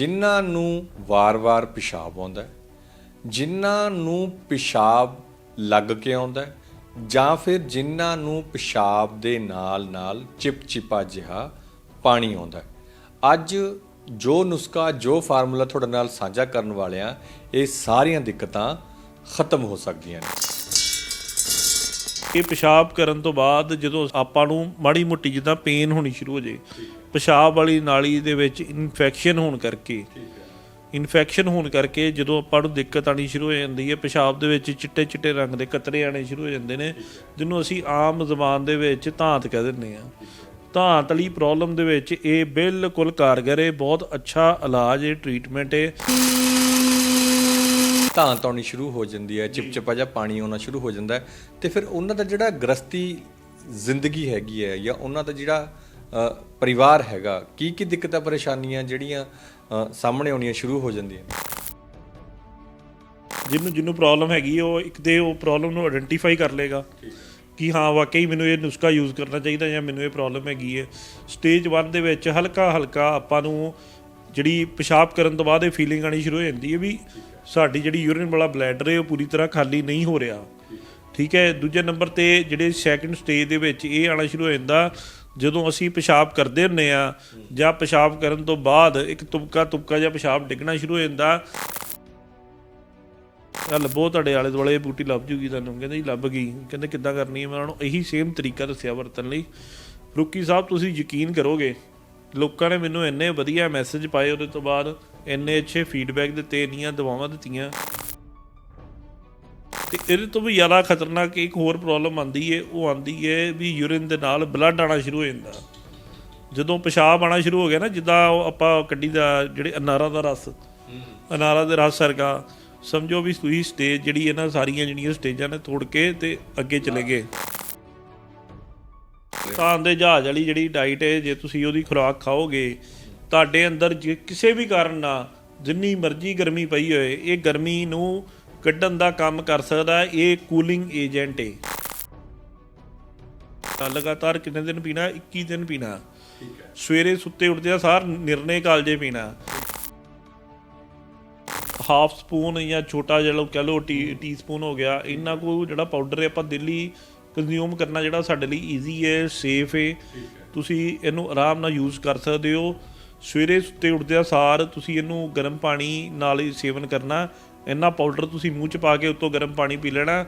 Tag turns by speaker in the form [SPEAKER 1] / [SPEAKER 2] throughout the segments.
[SPEAKER 1] ਜਿਨ੍ਹਾਂ ਨੂੰ ਵਾਰ-ਵਾਰ ਪਿਸ਼ਾਬ ਆਉਂਦਾ ਹੈ, ਜਿਨ੍ਹਾਂ ਨੂੰ ਪਿਸ਼ਾਬ ਲੱਗ ਕੇ ਆਉਂਦਾ ਹੈ, ਜਾਂ ਫਿਰ ਜਿਨ੍ਹਾਂ ਨੂੰ ਪਿਸ਼ਾਬ ਦੇ ਨਾਲ-ਨਾਲ ਚਿਪਚਿਪਾ ਜਿਹਾ ਪਾਣੀ ਆਉਂਦਾ ਹੈ। ਅੱਜ ਜੋ ਨੁਸਖਾ, ਜੋ ਫਾਰਮੂਲਾ ਤੁਹਾਡੇ ਨਾਲ ਸਾਂਝਾ ਕਰਨ ਵਾਲਿਆਂ ਇਹ ਸਾਰੀਆਂ ਦਿੱਕਤਾਂ ਖਤਮ ਹੋ ਸਕਦੀਆਂ ਨੇ।
[SPEAKER 2] ਇਹ ਪਿਸ਼ਾਬ ਕਰਨ ਤੋਂ ਬਾਅਦ ਜਦੋਂ ਆਪਾਂ ਨੂੰ ਮਾੜੀ ਮੋਟੀ ਜਿੱਦਾਂ ਪੇਨ ਹੋਣੀ ਸ਼ੁਰੂ ਹੋ ਜੇ, ਪਿਸ਼ਾਬ ਵਾਲੀ ਨਾਲੀ ਦੇ ਵਿੱਚ ਇਨਫੈਕਸ਼ਨ ਹੋਣ ਕਰਕੇ ਇਨਫੈਕਸ਼ਨ ਹੋਣ ਕਰਕੇ ਜਦੋਂ ਆਪਾਂ ਨੂੰ ਦਿੱਕਤ ਆਣੀ ਸ਼ੁਰੂ ਹੋ ਜਾਂਦੀ ਹੈ, ਪਿਸ਼ਾਬ ਦੇ ਵਿੱਚ ਚਿੱਟੇ ਚਿੱਟੇ ਰੰਗ ਦੇ ਕਤਰੇ ਆਣੇ ਸ਼ੁਰੂ ਹੋ ਜਾਂਦੇ ਨੇ, ਜਿਹਨੂੰ ਅਸੀਂ ਆਮ ਜ਼ਬਾਨ ਦੇ ਵਿੱਚ ਧਾਂਤ ਕਹਿ ਦਿੰਦੇ ਆ ਧਾਂਤ ਵਾਲੀ ਪ੍ਰੋਬਲਮ ਦੇ ਵਿੱਚ ਇਹ ਬਿਲਕੁਲ ਕਾਰਗਰ ਹੈ, ਬਹੁਤ ਅੱਛਾ ਇਲਾਜ ਹੈ ਟ੍ਰੀਟਮੈਂਟ ਹੈ।
[SPEAKER 1] ਧਾਂਤ ਆਉਣੀ ਸ਼ੁਰੂ ਹੋ ਜਾਂਦੀ ਹੈ ਚਿਪਚਿਪਾ ਜਿਹਾ ਪਾਣੀ ਆਉਣਾ ਸ਼ੁਰੂ ਹੋ ਜਾਂਦਾ ਹੈ। ਤੇ ਫਿਰ ਉਹਨਾਂ ਦਾ ਜਿਹੜਾ ਗ੍ਰਸਤੀ ਜ਼ਿੰਦਗੀ ਹੈਗੀ ਹੈ ਜਾਂ ਉਹਨਾਂ ਦਾ ਜਿਹੜਾ ਪਰਿਵਾਰ ਹੈਗਾ ਕੀ ਕੀ ਦਿੱਕਤਾਂ ਪਰੇਸ਼ਾਨੀਆਂ ਜਿਹੜੀਆਂ ਸਾਹਮਣੇ ਆਉਣੀਆਂ ਸ਼ੁਰੂ ਹੋ ਜਾਂਦੀਆਂ
[SPEAKER 2] ਜਿਹਨੂੰ ਜਿਹਨੂੰ ਪ੍ਰੋਬਲਮ ਹੈਗੀ ਹੈ, ਉਹ ਇੱਕ ਤੇ ਉਹ ਪ੍ਰੋਬਲਮ ਨੂੰ ਆਇਡੈਂਟੀਫਾਈ ਕਰ ਲੇਗਾ ਕਿ ਹਾਂ ਵਾਕਈ ਮੈਨੂੰ ਇਹ ਨੁਸਖਾ ਯੂਜ਼ ਕਰਨਾ ਚਾਹੀਦਾ ਜਾਂ ਮੈਨੂੰ ਇਹ ਪ੍ਰੋਬਲਮ ਹੈਗੀ ਹੈ। ਸਟੇਜ 1 ਦੇ ਵਿੱਚ ਹਲਕਾ ਹਲਕਾ ਆਪਾਂ ਨੂੰ ਜਿਹੜੀ ਪਿਸ਼ਾਬ ਕਰਨ ਤੋਂ ਬਾਅਦ ਇਹ ਫੀਲਿੰਗ ਆਣੀ ਸ਼ੁਰੂ ਹੋ ਜਾਂਦੀ ਹੈ ਵੀ ਸਾਡੀ ਜਿਹੜੀ ਯੂਰਿਨ ਵਾਲਾ ਬਲੈਡਰ ਹੈ, ਉਹ ਪੂਰੀ ਤਰ੍ਹਾਂ ਖਾਲੀ ਨਹੀਂ ਹੋ ਰਿਹਾ। ਠੀਕ ਹੈ, ਦੂਜੇ ਨੰਬਰ ਤੇ ਜਿਹੜੇ ਸੈਕੰਡ ਸਟੇਜ ਦੇ ਵਿੱਚ ਇਹ ਆਣਾ ਸ਼ੁਰੂ ਹੋ ਜਾਂਦਾ, ਜਦੋਂ ਅਸੀਂ ਪਿਸ਼ਾਬ ਕਰਦੇ ਹੁੰਨੇ ਆ ਜਾਂ ਪਿਸ਼ਾਬ ਕਰਨ ਤੋਂ ਬਾਅਦ ਇੱਕ ਤੁਪਕਾ ਤੁਪਕਾ ਜਿਹਾ ਪਿਸ਼ਾਬ ਡਿੱਗਣਾ ਸ਼ੁਰੂ ਹੋ ਜਾਂਦਾ। ਆ ਲੱਭੋ ਤੁਹਾਡੇ ਆਲੇ ਦੁਆਲੇ ਬੂਟੀ ਲੱਭ ਜੂਗੀ ਤੁਹਾਨੂੰ। ਕਹਿੰਦੇ ਜੀ, ਲੱਭ ਗਈ। ਕਹਿੰਦੇ ਕਿੱਦਾਂ ਕਰਨੀ ਹੈ? ਮੈਂ ਉਹਨਾਂ ਨੂੰ ਇਹੀ ਸੇਮ ਤਰੀਕਾ ਦੱਸਿਆ ਵਰਤਣ ਲਈ। ਰੁਕੀ ਸਾਹਿਬ, ਤੁਸੀਂ ਯਕੀਨ ਕਰੋਗੇ, ਲੋਕਾਂ ਨੇ ਮੈਨੂੰ ਇੰਨੇ ਵਧੀਆ ਮੈਸੇਜ ਪਾਏ, ਉਹਦੇ ਤੋਂ ਬਾਅਦ ਇੰਨੇ ਅੱਛੇ ਫੀਡਬੈਕ ਦਿੱਤੇ, ਇੰਨੀਆਂ ਦਵਾਵਾਂ ਦਿੱਤੀਆਂ। ਤੇ ਇਹਦੇ ਤੋਂ ਵੀ ਜ਼ਿਆਦਾ ਖਤਰਨਾਕ ਇੱਕ ਹੋਰ ਪ੍ਰੋਬਲਮ ਆਂਦੀ ਏ, ਉਹ ਆਂਦੀ ਏ ਵੀ ਯੂਰਿਨ ਦੇ ਨਾਲ ਬਲੱਡ ਆਣਾ ਸ਼ੁਰੂ ਹੋ ਜਾਂਦਾ। ਜਦੋਂ ਪਿਸ਼ਾਬ ਆਣਾ ਸ਼ੁਰੂ ਹੋ ਗਿਆ ਨਾ, ਜਿੱਦਾਂ ਉਹ ਆਪਾਂ ਕੱਢੀ ਦਾ ਜਿਹੜੇ ਅਨਾਰਾਂ ਦਾ ਰਸ, ਅਨਾਰਾਂ ਦੇ ਰਸ ਸਰਗਾ ਸਮਝੋ ਵੀ ਤੁਸੀਂ ਸਟੇਜ ਜਿਹੜੀ ਇਹਨਾਂ ਸਾਰੀਆਂ ਜਿਹੜੀਆਂ ਸਟੇਜਾਂ ਨੇ ਤੋੜ ਕੇ ਤੇ ਅੱਗੇ ਚਲੇ ਗਏ। ਤਾਂ ਦੇ ਜਹਾਜ਼ ਵਾਲੀ ਜਿਹੜੀ ਡਾਈਟ ਹੈ ਜੇ ਤੁਸੀਂ ਉਹਦੀ ਖੁਰਾਕ ਖਾਓਗੇ ਤੁਹਾਡੇ ਅੰਦਰ ਜੇ ਕਿਸੇ ਵੀ ਕਾਰਨ ਨਾਲ ਜਿੰਨੀ ਮਰਜ਼ੀ ਗਰਮੀ ਪਈ ਹੋਏ ਇਹ ਗਰਮੀ ਨੂੰ ਕੱਢਣ ਦਾ ਕੰਮ ਕਰ ਸਕਦਾ ਹੈ ਇਹ ਕੂਲਿੰਗ ਏਜੰਟ ਹੈ। ਤਾਂ ਲਗਾਤਾਰ ਕਿੰਨੇ ਦਿਨ ਪੀਣਾ? 21 ਦਿਨ ਪੀਣਾ। ਸਵੇਰੇ ਸੁੱਤੇ ਉੱਠਦੇ ਸਾਰ ਨਿਰਣੇ ਕਾਲਜੇ ਪੀਣਾ। ਹਾਫ ਸਪੂਨ ਜਾਂ ਛੋਟਾ ਜਿਹਾ ਲੋ ਕਹ ਲੋ ਟੀ ਟੀ ਸਪੂਨ ਹੋ ਗਿਆ ਇੰਨਾ ਕੋ ਜਿਹੜਾ ਪਾਊਡਰ ਹੈ ਆਪਾਂ ਦਿੱਲੀ ਕੰਜ਼ਿਊਮ ਕਰਨਾ ਜਿਹੜਾ ਸਾਡੇ ਲਈ ਈਜ਼ੀ ਹੈ ਸੇਫ ਹੈ। ਤੁਸੀਂ ਇਹਨੂੰ ਆਰਾਮ ਨਾਲ ਯੂਜ਼ ਕਰ ਸਕਦੇ ਹੋ। ਸਵੇਰੇ ਸੁੱਤੇ ਉੱਠਦਿਆਂ ਸਾਰ ਤੁਸੀਂ ਇਹਨੂੰ ਗਰਮ ਪਾਣੀ ਨਾਲ ਹੀ ਸੇਵਨ ਕਰਨਾ। ਇੰਨਾ ਪਾਊਡਰ ਤੁਸੀਂ ਮੂੰਹ ਚ ਪਾ ਕੇ ਉੱਤੋਂ ਗਰਮ ਪਾਣੀ ਪੀ ਲੈਣਾ।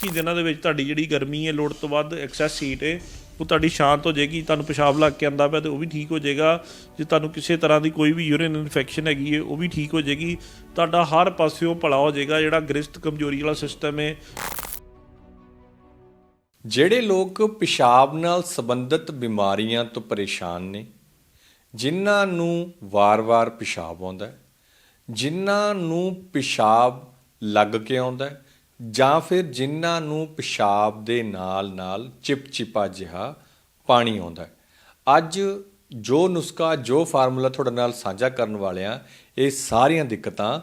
[SPEAKER 2] ਕਿ ਦਿਨਾਂ ਦੇ ਵਿੱਚ ਤੁਹਾਡੀ ਜਿਹੜੀ ਗਰਮੀ ਹੈ, ਲੋੜ ਤੋਂ ਵੱਧ ਐਕਸੈਸ ਹੀਟ ਹੈ, ਉਹ ਤੁਹਾਡੀ ਸ਼ਾਂਤ ਹੋ ਜਾਏਗੀ, ਤੁਹਾਨੂੰ ਪਿਸ਼ਾਬ ਲੱਗ ਕੇ ਆਂਦਾ ਪਿਆ ਤੇ ਉਹ ਵੀ ਠੀਕ ਹੋ ਜਾਏਗਾ। ਜੇ ਤੁਹਾਨੂੰ ਕਿਸੇ ਤਰ੍ਹਾਂ ਦੀ ਕੋਈ ਵੀ ਯੂਰਿਨ ਇਨਫੈਕਸ਼ਨ ਹੈਗੀ ਹੈ, ਉਹ ਵੀ ਠੀਕ ਹੋ ਜਾਏਗੀ। ਤੁਹਾਡਾ ਹਰ ਪਾਸਿਓਂ ਭਲਾ ਹੋ ਜਾਏਗਾ, ਜਿਹੜਾ ਗ੍ਰਿਸਤ ਕਮਜ਼ੋਰੀ ਵਾਲਾ ਸਿਸਟਮ ਹੈ।
[SPEAKER 1] ਜਿਹੜੇ ਲੋਕ ਪਿਸ਼ਾਬ ਨਾਲ ਸੰਬੰਧਿਤ ਬਿਮਾਰੀਆਂ ਤੋਂ ਪਰੇਸ਼ਾਨ ਨੇ, ਜਿਨ੍ਹਾਂ ਨੂੰ ਵਾਰ-ਵਾਰ ਪਿਸ਼ਾਬ ਆਉਂਦਾ ਹੈ, ਜਿਨ੍ਹਾਂ ਨੂੰ ਪਿਸ਼ਾਬ ਲੱਗ ਕੇ ਆਉਂਦਾ ਹੈ, ਜਾਂ ਫਿਰ ਜਿਨ੍ਹਾਂ ਨੂੰ ਪਿਸ਼ਾਬ ਦੇ ਨਾਲ-ਨਾਲ ਚਿਪਚਿਪਾ ਜਿਹਾ ਪਾਣੀ ਆਉਂਦਾ ਹੈ। ਅੱਜ ਜੋ ਨੁਸਖਾ, ਜੋ ਫਾਰਮੂਲਾ ਤੁਹਾਡੇ ਨਾਲ ਸਾਂਝਾ ਕਰਨ ਵਾਲਿਆਂ, ਇਹ ਸਾਰੀਆਂ ਦਿੱਕਤਾਂ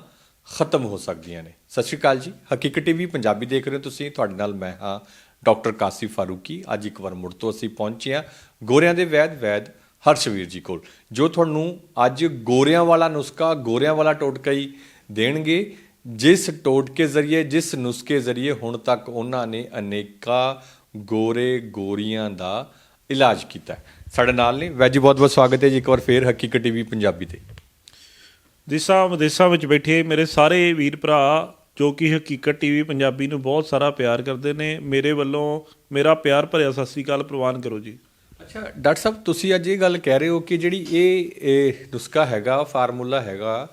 [SPEAKER 1] ਖਤਮ ਹੋ ਸਕਦੀਆਂ ਨੇ। ਸਤਿ ਸ਼੍ਰੀ ਅਕਾਲ ਜੀ। ਹਕੀਕਤ ਟੀਵੀ ਪੰਜਾਬੀ ਦੇਖ ਰਹੇ ਹੋ ਤੁਸੀਂ। ਤੁਹਾਡੇ ਨਾਲ ਮੈਂ ਹਾਂ ਡਾਕਟਰ ਕਾਸੀ ਫਾਰੂਕੀ, ਅੱਜ ਇੱਕ ਵਾਰ ਮੁੜ ਤੋਂ ਅਸੀਂ ਪਹੁੰਚੇ ਹਾਂ ਗੋਰਿਆਂ ਦੇ ਵੈਦ ਵੈਦ ਹਰਸ਼ਵੀਰ ਜੀ ਕੋਲ, ਜੋ ਤੁਹਾਨੂੰ ਅੱਜ ਗੋਰਿਆਂ ਵਾਲਾ ਨੁਸਖਾ, ਗੋਰਿਆਂ ਵਾਲਾ ਟੋਟਕਾ ਹੀ ਦੇਣਗੇ। ਜਿਸ ਟੋਟਕੇ ਜ਼ਰੀਏ, ਜਿਸ ਨੁਸਖੇ ਜ਼ਰੀਏ ਹੁਣ ਤੱਕ ਉਹਨਾਂ ਨੇ ਅਨੇਕਾਂ ਗੋਰੇ ਗੋਰੀਆਂ ਦਾ ਇਲਾਜ ਕੀਤਾ ਸਾਡੇ ਨਾਲ ਨੇ ਵੈਜੀ ਬਹੁਤ ਬਹੁਤ ਸਵਾਗਤ ਹੈ ਜੀ, ਇੱਕ ਵਾਰ ਫੇਰ ਹਕੀਕਤ ਟੀਵੀ ਪੰਜਾਬੀ ਤੇ।
[SPEAKER 2] ਦੇਸਾਂ ਵਿਦੇਸਾਂ ਵਿੱਚ ਬੈਠੇ ਮੇਰੇ ਸਾਰੇ ਵੀਰ ਭਰਾ ਜੋ ਕਿ ਹਕੀਕਤ ਟੀਵੀ ਪੰਜਾਬੀ ਨੂੰ ਬਹੁਤ ਸਾਰਾ ਪਿਆਰ ਕਰਦੇ ਨੇ। ਮੇਰੇ ਵੱਲੋਂ ਮੇਰਾ ਪਿਆਰ ਭਰਿਆ ਸਤਿ ਸ੍ਰੀ ਅਕਾਲ, ਪ੍ਰਵਾਨ ਕਰੋ ਜੀ।
[SPEAKER 1] ਅੱਛਾ, ਡਾਕਟਰ ਸਾਹਿਬ, ਤੁਸੀਂ ਅੱਜ ਇਹ ਗੱਲ ਕਹਿ ਰਹੇ ਹੋ ਕਿ ਜਿਹੜੀ ਇਹ ਇਹ ਨੁਸਖਾ ਹੈਗਾ ਫਾਰਮੂਲਾ ਹੈਗਾ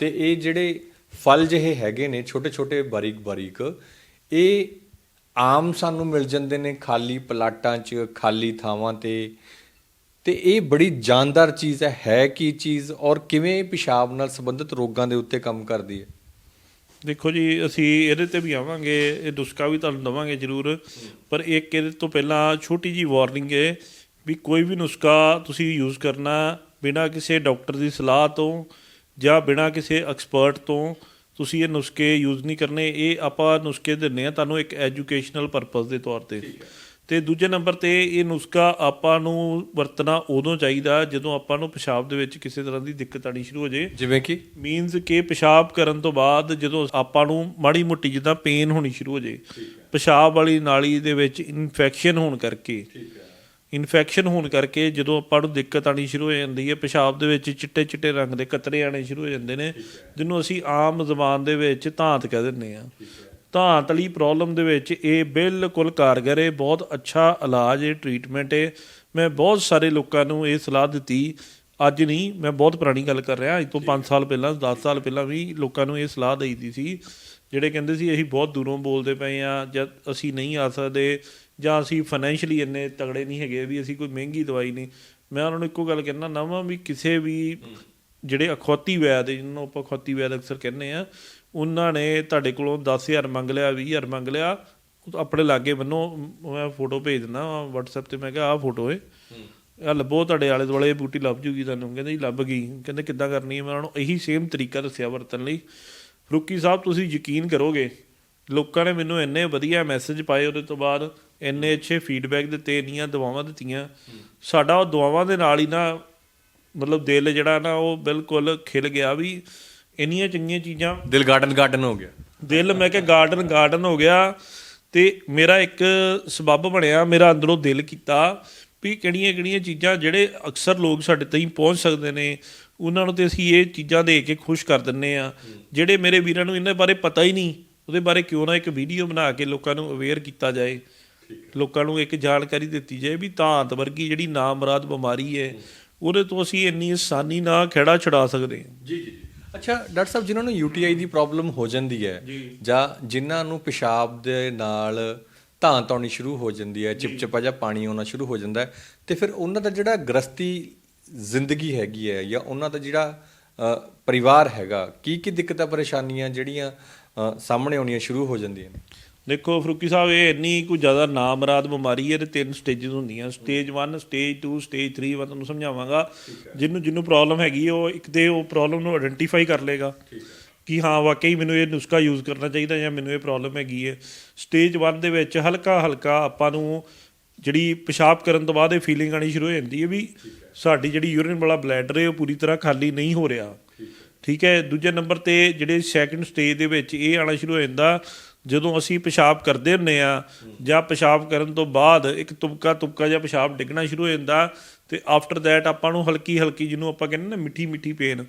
[SPEAKER 1] ਤੇ ਇਹ ਜਿਹੜੇ ਫਲ ਜਿਹੇ ਹੈਗੇ ਨੇ ਛੋਟੇ ਛੋਟੇ ਬਾਰੀਕ ਬਾਰੀਕ, ਇਹ ਆਮ ਸਾਨੂੰ ਮਿਲ ਜਾਂਦੇ ਨੇ ਖਾਲੀ ਪਲਾਟਾਂ 'ਚ, ਖਾਲੀ ਥਾਵਾਂ ਤੇ। ਤੇ ਇਹ ਬੜੀ ਜਾਨਦਾਰ ਚੀਜ਼ ਹੈ ਹੈ ਕੀ ਚੀਜ਼ ਔਰ ਕਿਵੇਂ ਪਿਸ਼ਾਬ ਨਾਲ ਸੰਬੰਧਿਤ ਰੋਗਾਂ ਦੇ ਉੱਤੇ ਕੰਮ ਕਰਦੀ ਹੈ?
[SPEAKER 2] ਦੇਖੋ ਜੀ, ਅਸੀਂ ਇਹਦੇ ਤੇ ਵੀ ਆਵਾਂਗੇ, ਇਹ ਨੁਸਖਾ ਵੀ ਤੁਹਾਨੂੰ ਦਵਾਂਗੇ ਜ਼ਰੂਰ, ਪਰ ਇੱਕ ਇਹਦੇ ਤੋਂ ਪਹਿਲਾਂ ਛੋਟੀ ਜੀ ਵਾਰਨਿੰਗ ਹੈ ਵੀ ਕੋਈ ਵੀ ਨੁਸਖਾ ਤੁਸੀਂ ਯੂਜ਼ ਕਰਨਾ ਬਿਨਾਂ ਕਿਸੇ ਡਾਕਟਰ ਦੀ ਸਲਾਹ ਤੋਂ ਜਾਂ ਬਿਨਾਂ ਕਿਸੇ ਐਕਸਪਰਟ ਤੋਂ ਤੁਸੀਂ ਇਹ ਨੁਸਖੇ ਯੂਜ਼ ਨਹੀਂ ਕਰਨੇ, ਇਹ ਆਪਾਂ ਨੁਸਖੇ ਦਿੰਨੇ ਆ ਤੁਹਾਨੂੰ ਇੱਕ ਐਜੂਕੇਸ਼ਨਲ ਪਰਪਸ ਦੇ ਤੌਰ ਤੇ। ਤੇ ਦੂਜੇ ਨੰਬਰ ਤੇ ਇਹ ਨੁਸਖਾ ਆਪਾਂ ਨੂੰ ਵਰਤਣਾ ਉਦੋਂ ਚਾਹੀਦਾ ਜਦੋਂ ਆਪਾਂ ਨੂੰ ਪਿਸ਼ਾਬ ਦੇ ਵਿੱਚ ਕਿਸੇ ਤਰ੍ਹਾਂ ਦੀ ਦਿੱਕਤ ਆਣੀ ਸ਼ੁਰੂ ਹੋ ਜੇ।
[SPEAKER 1] ਜਿਵੇਂ ਕਿ?
[SPEAKER 2] ਮੀਨਸ ਕਿ ਪਿਸ਼ਾਬ ਕਰਨ ਤੋਂ ਬਾਅਦ ਜਦੋਂ ਆਪਾਂ ਨੂੰ ਮਾੜੀ ਮੋਟੀ ਜਿੱਦਾਂ ਪੇਨ ਹੋਣੀ ਸ਼ੁਰੂ ਹੋ ਜੇ। ਪਿਸ਼ਾਬ ਵਾਲੀ ਨਾਲੀ ਦੇ ਵਿੱਚ ਇਨਫੈਕਸ਼ਨ ਹੋਣ ਕਰਕੇ। ਇਨਫੈਕਸ਼ਨ ਹੋਣ ਕਰਕੇ ਜਦੋਂ ਆਪਾਂ ਨੂੰ ਦਿੱਕਤ ਆਣੀ ਸ਼ੁਰੂ ਹੋ ਜਾਂਦੀ ਹੈ ਪਿਸ਼ਾਬ ਦੇ ਵਿੱਚ ਚਿੱਟੇ ਚਿੱਟੇ ਰੰਗ ਦੇ ਕਤਰੇ ਆਣੇ ਸ਼ੁਰੂ ਹੋ ਜਾਂਦੇ ਨੇ ਜਿਹਨੂੰ ਅਸੀਂ ਆਮ ਜ਼ਬਾਨ ਦੇ ਵਿੱਚ ਧਾਂਤ ਕਹਿ ਦਿੰਦੇ ਆ ਧਾਂਤ ਵਾਲੀ ਪ੍ਰੋਬਲਮ ਦੇ ਵਿੱਚ ਇਹ ਬਿਲਕੁਲ ਕਾਰਗਰ ਹੈ। ਬਹੁਤ ਅੱਛਾ ਇਲਾਜ ਹੈ ਟ੍ਰੀਟਮੈਂਟ ਹੈ। ਮੈਂ ਬਹੁਤ ਸਾਰੇ ਲੋਕਾਂ ਨੂੰ ਇਹ ਸਲਾਹ ਦਿੱਤੀ। ਅੱਜ ਨਹੀਂ, ਮੈਂ ਬਹੁਤ ਪੁਰਾਣੀ ਗੱਲ ਕਰ ਰਿਹਾ। ਅੱਜ ਤੋਂ 5 ਸਾਲ ਪਹਿਲਾਂ 10 ਸਾਲ ਪਹਿਲਾਂ ਵੀ ਲੋਕਾਂ ਨੂੰ ਇਹ ਸਲਾਹ ਦੇਈਦੀ ਸੀ, ਜਿਹੜੇ ਕਹਿੰਦੇ ਸੀ ਅਸੀਂ ਬਹੁਤ ਦੂਰੋਂ ਬੋਲਦੇ ਪਏ ਆ ਜਦ ਅਸੀਂ ਨਹੀਂ ਆ ਸਕਦੇ, ਜਾਂ ਅਸੀਂ ਫਾਈਨੈਂਸ਼ੀਅਲੀ ਇੰਨੇ ਤਗੜੇ ਨਹੀਂ ਹੈਗੇ ਵੀ ਅਸੀਂ ਕੋਈ ਮਹਿੰਗੀ ਦਵਾਈ ਨਹੀਂ। ਮੈਂ ਉਹਨਾਂ ਨੂੰ ਇੱਕੋ ਗੱਲ ਕਹਿਣਾ ਨਾ ਵੀ ਕਿਸੇ ਵੀ ਜਿਹੜੇ ਅਖੌਤੀ ਵੈਦ ਜਿਹਨਾਂ ਨੂੰ ਆਪਾਂ ਅਖੌਤੀ ਵੈਦ ਅਕਸਰ ਕਹਿੰਦੇ ਆ ਉਹਨਾਂ ਨੇ ਤੁਹਾਡੇ ਕੋਲੋਂ 10000 ਮੰਗ ਲਿਆ 20000 ਮੰਗ ਲਿਆ। ਆਪਣੇ ਲਾਗੇ ਬੰਨੋ, ਮੈਂ ਫੋਟੋ ਭੇਜ ਦਿੰਦਾ WhatsApp ਤੇ, ਮੈਂ ਕਿਹਾ ਆਹ ਫੋਟੋ ਏ। ਆ ਲੱਭੋ ਤੁਹਾਡੇ ਆਲੇ ਦੁਆਲੇ ਬੂਟੀ ਲੱਭ ਜੂਗੀ ਤੁਹਾਨੂੰ। ਕਹਿੰਦੇ ਜੀ ਲੱਭ ਗਈ। ਕਹਿੰਦੇ ਕਿੱਦਾਂ ਕਰਨੀ ਹੈ? ਮੈਂ ਉਹਨਾਂ ਨੂੰ ਇਹੀ ਸੇਮ ਤਰੀਕਾ ਦੱਸਿਆ ਵਰਤਣ ਲਈ। ਫਰੂਕੀ ਸਾਹਿਬ, ਤੁਸੀਂ ਯਕੀਨ ਕਰੋਗੇ, ਲੋਕਾਂ ਨੇ ਮੈਨੂੰ ਇੰਨੇ ਵਧੀਆ ਮੈਸੇਜ ਪਾਏ ਉਹਦੇ ਤੋਂ ਬਾਅਦ, ਇੰਨੇ ਅੱਛੇ ਫੀਡਬੈਕ ਦਿੱਤੇ, ਇੰਨੀਆਂ ਦਵਾਵਾਂ ਦਿੱਤੀਆਂ। ਸਾਡਾ ਉਹ ਦਵਾਵਾਂ ਦੇ ਨਾਲ ਹੀ ਨਾ, ਮਤਲਬ ਦਿਲ ਜਿਹੜਾ ਨਾ, ਉਹ ਬਿਲਕੁਲ ਖਿਲ ਗਿਆ ਵੀ ਇੰਨੀਆਂ ਚੰਗੀਆਂ ਚੀਜ਼ਾਂ।
[SPEAKER 1] ਦਿਲ ਗਾਰਡਨ ਗਾਰਡਨ ਹੋ ਗਿਆ।
[SPEAKER 2] ਦਿਲ ਮੈਂ ਕਿਹਾ ਗਾਰਡਨ ਗਾਰਡਨ ਹੋ ਗਿਆ। ਤੇ ਮੇਰਾ ਇੱਕ ਸਬੱਬ ਬਣਿਆ ਮੇਰਾ ਅੰਦਰੋਂ ਦਿਲ ਕੀਤਾ ਵੀ ਕਿਹੜੀਆਂ ਕਿਹੜੀਆਂ ਚੀਜ਼ਾਂ ਜਿਹੜੇ ਅਕਸਰ ਲੋਕ ਸਾਡੇ ਤਾਈਂ ਪਹੁੰਚ ਸਕਦੇ ਨੇ। ਉਹਨਾਂ ਨੂੰ ਤੇ ਅਸੀਂ ਇਹ ਚੀਜ਼ਾਂ ਦੇ ਕੇ ਖੁਸ਼ ਕਰ ਦਿੰਨੇ ਆ। ਜਿਹੜੇ ਮੇਰੇ ਵੀਰਾਂ ਨੂੰ ਇਹਨਾਂ ਬਾਰੇ ਪਤਾ ਹੀ ਨਹੀਂ ਉਹਦੇ ਬਾਰੇ ਕਿਉਂ ਨਾ ਇੱਕ ਵੀਡੀਓ ਬਣਾ ਕੇ ਲੋਕਾਂ ਨੂੰ ਅਵੇਅਰ ਕੀਤਾ ਜਾਏ। ਲੋਕਾਂ ਨੂੰ ਇੱਕ ਜਾਣਕਾਰੀ ਦਿੱਤੀ ਜਾਏ ਵੀ ਧਾਤ ਵਰਗੀ ਜਿਹੜੀ ਨਾਮਰਾਦ ਬਿਮਾਰੀ ਹੈ ਉਹਦੇ ਤੋਂ ਅਸੀਂ ਇੰਨੀ ਆਸਾਨੀ ਨਾਲ ਖੇੜਾ ਛੁਡਾ ਸਕਦੇ ਹਾਂ।
[SPEAKER 1] ਜੀ ਜੀ। ਅੱਛਾ ਡਾਕਟਰ ਸਾਹਿਬ ਜਿਨ੍ਹਾਂ ਨੂੰ ਯੂਟੀਆਈ ਦੀ ਪ੍ਰੋਬਲਮ ਹੋ ਜਾਂਦੀ ਹੈ ਜਾਂ। ਜਿਨ੍ਹਾਂ ਨੂੰ ਪਿਸ਼ਾਬ ਦੇ ਨਾਲ ਧਾਂਤ ਆਉਣੀ ਸ਼ੁਰੂ ਹੋ ਜਾਂਦੀ ਹੈ ਚਿਪਚਿਪਾ ਜਾਂ ਪਾਣੀ ਆਉਣਾ ਸ਼ੁਰੂ ਹੋ ਜਾਂਦਾ ਹੈ ਤੇ ਫਿਰ ਉਹਨਾਂ ਦਾ ਜਿਹੜਾ ਗ੍ਰਸਤੀ ਜ਼ਿੰਦਗੀ ਹੈਗੀ ਹੈ ਜਾਂ ਉਹਨਾਂ ਦਾ ਜਿਹੜਾ ਪਰਿਵਾਰ ਹੈਗਾ ਕੀ ਕੀ ਦਿੱਕਤਾਂ ਪਰੇਸ਼ਾਨੀਆਂ ਜਿਹੜੀਆਂ ਸਾਹਮਣੇ ਆਉਣੀਆਂ ਸ਼ੁਰੂ ਹੋ ਜਾਂਦੀਆਂ ਨੇ?
[SPEAKER 2] ਦੇਖੋ ਫਰੂਕੀ ਸਾਹਿਬ ਇਹ ਇੰਨੀ ਕੋਈ ਜ਼ਿਆਦਾ ਨਾਮਰਾਦ ਬਿਮਾਰੀ ਹੈ ਤੇ ਤਿੰਨ ਸਟੇजेस ਹੁੰਦੀਆਂ। ਸਟੇਜ 1 ਸਟੇਜ 2 ਸਟੇਜ 3 ਮੈਂ ਤੁਹਾਨੂੰ ਸਮਝਾਵਾਂਗਾ। ਜਿਹਨੂੰ ਜਿਹਨੂੰ ਪ੍ਰੋਬਲਮ ਹੈਗੀ ਉਹ ਇੱਕ ਤੇ ਉਹ ਪ੍ਰੋਬਲਮ ਨੂੰ ਆਇਡੈਂਟੀਫਾਈ ਕਰ ਲੇਗਾ ਕਿ ਹਾਂ ਵਾਕਈ ਮੈਨੂੰ ਇਹ ਨੁਸਖਾ ਯੂਜ਼ ਕਰਨਾ ਚਾਹੀਦਾ ਜਾਂ ਮੈਨੂੰ ਇਹ ਪ੍ਰੋਬਲਮ ਹੈਗੀ ਹੈ। ਸਟੇਜ 1 ਦੇ ਵਿੱਚ ਹਲਕਾ ਹਲਕਾ ਆਪਾਂ ਨੂੰ ਜਿਹੜੀ ਪਿਸ਼ਾਬ ਕਰਨ ਤੋਂ ਬਾਅਦ ਇਹ ਫੀਲਿੰਗ ਆਣੀ ਸ਼ੁਰੂ ਹੋ ਜਾਂਦੀ ਹੈ ਵੀ ਸਾਡੀ ਜਿਹੜੀ ਯੂਰਿਨ ਵਾਲਾ ਬਲੈਡਰ ਹੈ ਉਹ ਪੂਰੀ ਤਰ੍ਹਾਂ ਖਾਲੀ ਨਹੀਂ ਹੋ ਰਿਹਾ। ਠੀਕ ਹੈ। ਦੂਜੇ ਨੰਬਰ ਤੇ ਜਿਹੜੇ ਸੈਕੰਡ ਸਟੇਜ ਦੇ ਵਿੱਚ ਇਹ ਆਣਾ ਸ਼ੁਰੂ ਹੋ ਜਾਂਦਾ ਜਦੋਂ ਅਸੀਂ ਪਿਸ਼ਾਬ ਕਰਦੇ ਹੁੰਨੇ ਆ ਜਾਂ ਪਿਸ਼ਾਬ ਕਰਨ ਤੋਂ ਬਾਅਦ ਇੱਕ ਤੁਪਕਾ ਤੁਪਕਾ ਜਾਂ ਪਿਸ਼ਾਬ ਡਿੱਗਣਾ ਸ਼ੁਰੂ ਹੋ ਜਾਂਦਾ ਤੇ ਆਫਟਰ ਥੈਟ ਆਪਾਂ ਨੂੰ ਹਲਕੀ ਹਲਕੀ ਜਿਹਨੂੰ ਆਪਾਂ ਕਹਿੰਦੇ ਨਾ ਮਿੱਠੀ ਮਿੱਠੀ ਪੇਨ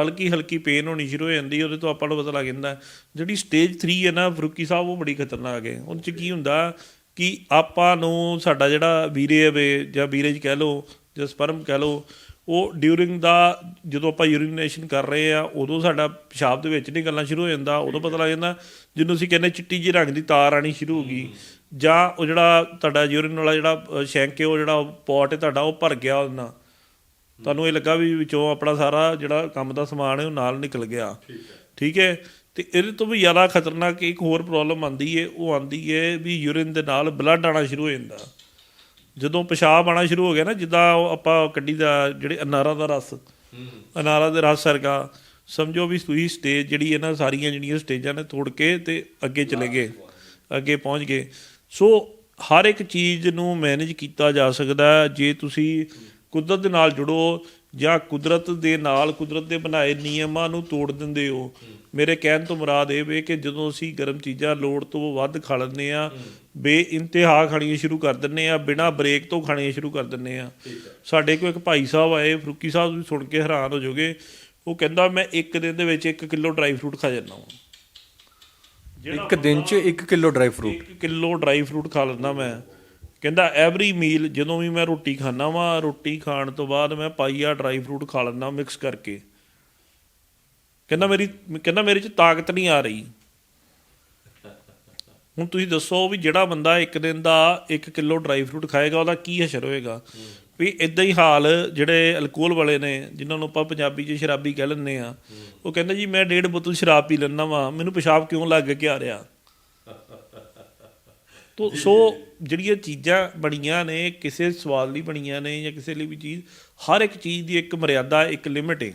[SPEAKER 2] ਹਲਕੀ ਹਲਕੀ ਪੇਨ ਹੋਣੀ ਸ਼ੁਰੂ ਹੋ ਜਾਂਦੀ ਉਹਦੇ ਤੋਂ ਆਪਾਂ ਨੂੰ ਪਤਾ ਲੱਗ ਜਾਂਦਾ। ਜਿਹੜੀ ਸਟੇਜ 3 ਹੈ ਨਾ ਫਰੂਕੀ ਸਾਹਿਬ ਉਹ ਬੜੀ ਖਤਰਨਾਕ ਹੈ। ਉਹਦੇ ਚ ਕੀ ਹੁੰਦਾ ਕਿ ਆਪਾਂ ਨੂੰ ਸਾਡਾ ਜਿਹੜਾ ਵੀਰੇ ਵੇ ਜਾਂ ਵੀਰੇਜ ਕਹਿ ਲਓ ਜਾਂ ਸਪਰਮ ਕਹਿ ਲਓ ਉਹ ਡਿਊਰਿੰਗ ਦਾ ਜਦੋਂ ਆਪਾਂ ਯੂਰੀਨੇਸ਼ਨ ਕਰ ਰਹੇ ਆ, ਉਦੋਂ ਸਾਡਾ ਪਿਸ਼ਾਬ ਦੇ ਵਿੱਚ ਨਿਕਲਣਾ ਸ਼ੁਰੂ ਹੋ ਜਾਂਦਾ, ਉਦੋਂ ਪਤਾ ਲੱਗ ਜਾਂਦਾ ਜਿਹਨੂੰ ਅਸੀਂ ਕਹਿੰਦੇ ਚਿੱਟੀ ਜਿਹੀ ਰੰਗ ਦੀ ਤਾਰ ਆਣੀ ਸ਼ੁਰੂ ਹੋ ਗਈ। ਜਾਂ ਉਹ ਜਿਹੜਾ ਤੁਹਾਡਾ ਯੂਰਿਨ ਵਾਲਾ ਜਿਹੜਾ ਸ਼ੈਂਕ ਹੈ, ਉਹ ਜਿਹੜਾ ਪੋਟ ਹੈ ਤੁਹਾਡਾ, ਉਹ ਭਰ ਗਿਆ ਉਹਦੇ ਨਾਲ ਤੁਹਾਨੂੰ ਇਹ ਲੱਗਾ ਵੀ ਵਿੱਚੋਂ ਆਪਣਾ ਸਾਰਾ ਜਿਹੜਾ ਕੰਮ ਦਾ ਸਮਾਨ ਹੈ, ਉਹ ਨਾਲ ਨਿਕਲ ਗਿਆ। ਠੀਕ ਹੈ? ਤੇ ਇਹਦੇ ਤੋਂ ਵੀ ਜ਼ਿਆਦਾ ਖਤਰਨਾਕ ਇੱਕ ਹੋਰ ਪ੍ਰੋਬਲਮ ਆਂਦੀ ਹੈ, ਉਹ ਆਂਦੀ ਹੈ ਵੀ ਯੂਰਿਨ ਦੇ ਨਾਲ ਬਲੱਡ ਆਣਾ ਸ਼ੁਰੂ ਹੋ ਜਾਂਦਾ। ਜਦੋਂ ਪਿਸ਼ਾਬ ਆਣਾ ਸ਼ੁਰੂ ਹੋ ਗਿਆ ਨਾ, ਜਿੱਦਾਂ ਉਹ ਆਪਾਂ ਕੱਢੀ ਦਾ ਜਿਹੜੇ ਅਨਾਰਾਂ ਦਾ ਰਸ, ਅਨਾਰਾਂ ਦੇ ਰਸ ਸਰਗਾ ਸਮਝੋ ਵੀ ਤੁਸੀਂ ਸਟੇਜ ਜਿਹੜੀ ਹੈ ਨਾ, ਸਾਰੀਆਂ ਜਿਹੜੀਆਂ ਸਟੇਜਾਂ ਨੇ ਤੋੜ ਕੇ ਤੇ ਅੱਗੇ ਚਲੇ ਗਏ, ਅੱਗੇ ਪਹੁੰਚ ਗਏ। ਸੋ ਹਰ ਇੱਕ ਚੀਜ਼ ਨੂੰ ਮੈਨੇਜ ਕੀਤਾ ਜਾ ਸਕਦਾ ਜੇ ਤੁਸੀਂ ਕੁਦਰਤ ਦੇ ਨਾਲ ਜੁੜੋ ਜਾਂ ਕੁਦਰਤ ਦੇ ਨਾਲ ਕੁਦਰਤ ਦੇ ਬਣਾਏ ਨਿਯਮਾਂ ਨੂੰ ਤੋੜ ਦਿੰਦੇ ਹੋ। ਮੇਰੇ ਕਹਿਣ ਤੋਂ ਮੁਰਾਦ ਇਹ ਵੇ ਕਿ ਜਦੋਂ ਅਸੀਂ ਗਰਮ ਚੀਜ਼ਾਂ ਲੋੜ ਤੋਂ ਵੱਧ ਖਾ ਲੈਂਦੇ ਆ ਬੇਇੰਤਹਾ ਖਾਣੀਆਂ ਸ਼ੁਰੂ ਕਰ ਦਿੰਦੇ ਆ ਬਿਨਾਂ ਬ੍ਰੇਕ ਤੋਂ ਖਾਣੀਆਂ ਸ਼ੁਰੂ ਕਰ ਦਿੰਦੇ ਆ ਸਾਡੇ ਕੋਲ ਇੱਕ ਭਾਈ ਸਾਹਿਬ ਆਏ ਫਰੂਕੀ ਸਾਹਿਬ ਵੀ ਸੁਣ ਕੇ ਹੈਰਾਨ ਹੋ ਜਾਓਗੇ। ਉਹ ਕਹਿੰਦਾ ਮੈਂ ਇੱਕ ਦਿਨ ਦੇ ਵਿੱਚ 1 ਕਿਲੋ ਡਰਾਈ ਫਰੂਟ ਖਾ ਜਾਂਦਾ ਹਾਂ।
[SPEAKER 1] ਇੱਕ ਦਿਨ 'ਚ 1 kilo dry fruit.
[SPEAKER 2] 1 kilo dry fruit ਖਾ ਲੈਂਦਾ ਮੈਂ। ਕਹਿੰਦਾ ਐਵਰੀ ਮੀਲ ਜਦੋਂ ਵੀ ਮੈਂ ਰੋਟੀ ਖਾਣਾ ਵਾਂ, ਰੋਟੀ ਖਾਣ ਤੋਂ ਬਾਅਦ ਮੈਂ ਪਾਈਆ ਡਰਾਈ ਫਰੂਟ ਖਾ ਲੈਂਦਾ ਮਿਕਸ ਕਰਕੇ। ਕਹਿੰਦਾ, ਮੇਰੀ, ਕਹਿੰਦਾ, ਮੇਰੇ 'ਚ ਤਾਕਤ ਨਹੀਂ ਆ ਰਹੀ। ਹੁਣ ਤੁਸੀਂ ਦੱਸੋ ਵੀ ਜਿਹੜਾ ਬੰਦਾ ਇੱਕ ਦਿਨ ਦਾ 1 ਕਿਲੋ ਡਰਾਈ ਫਰੂਟ ਖਾਏਗਾ, ਉਹਦਾ ਕੀ ਅਸਰ ਹੋਏਗਾ? ਵੀ ਇਦਾਂ ਹੀ ਹਾਲ ਜਿਹੜੇ ਅਲਕੋਹਲ ਵਾਲੇ ਨੇ, ਜਿਨ੍ਹਾਂ ਨੂੰ ਆਪਾਂ ਪੰਜਾਬੀ 'ਚ ਸ਼ਰਾਬੀ ਕਹਿ ਲੈਂਦੇ ਆ ਉਹ ਕਹਿੰਦਾ, ਜੀ, ਮੈਂ ਡੇਢ ਬੋਤਲ ਸ਼ਰਾਬ ਪੀ ਲੈਂਦਾ ਵਾਂ। ਮੈਨੂੰ ਪਿਸ਼ਾਬ ਕਿਉਂ ਲੱਗ ਕੇ ਆ ਰਿਹਾ? ਤੋ ਸੋ ਜਿਹੜੀਆਂ ਚੀਜ਼ਾਂ ਬਣੀਆਂ ਨੇ, ਕਿਸੇ ਸਵਾਦ ਲਈ ਬਣੀਆਂ ਨੇ ਜਾਂ ਕਿਸੇ ਲਈ ਵੀ ਚੀਜ਼, ਹਰ ਇੱਕ ਚੀਜ਼ ਦੀ ਇੱਕ ਮਰਿਆਦਾ, ਇੱਕ ਲਿਮਿਟ ਹੈ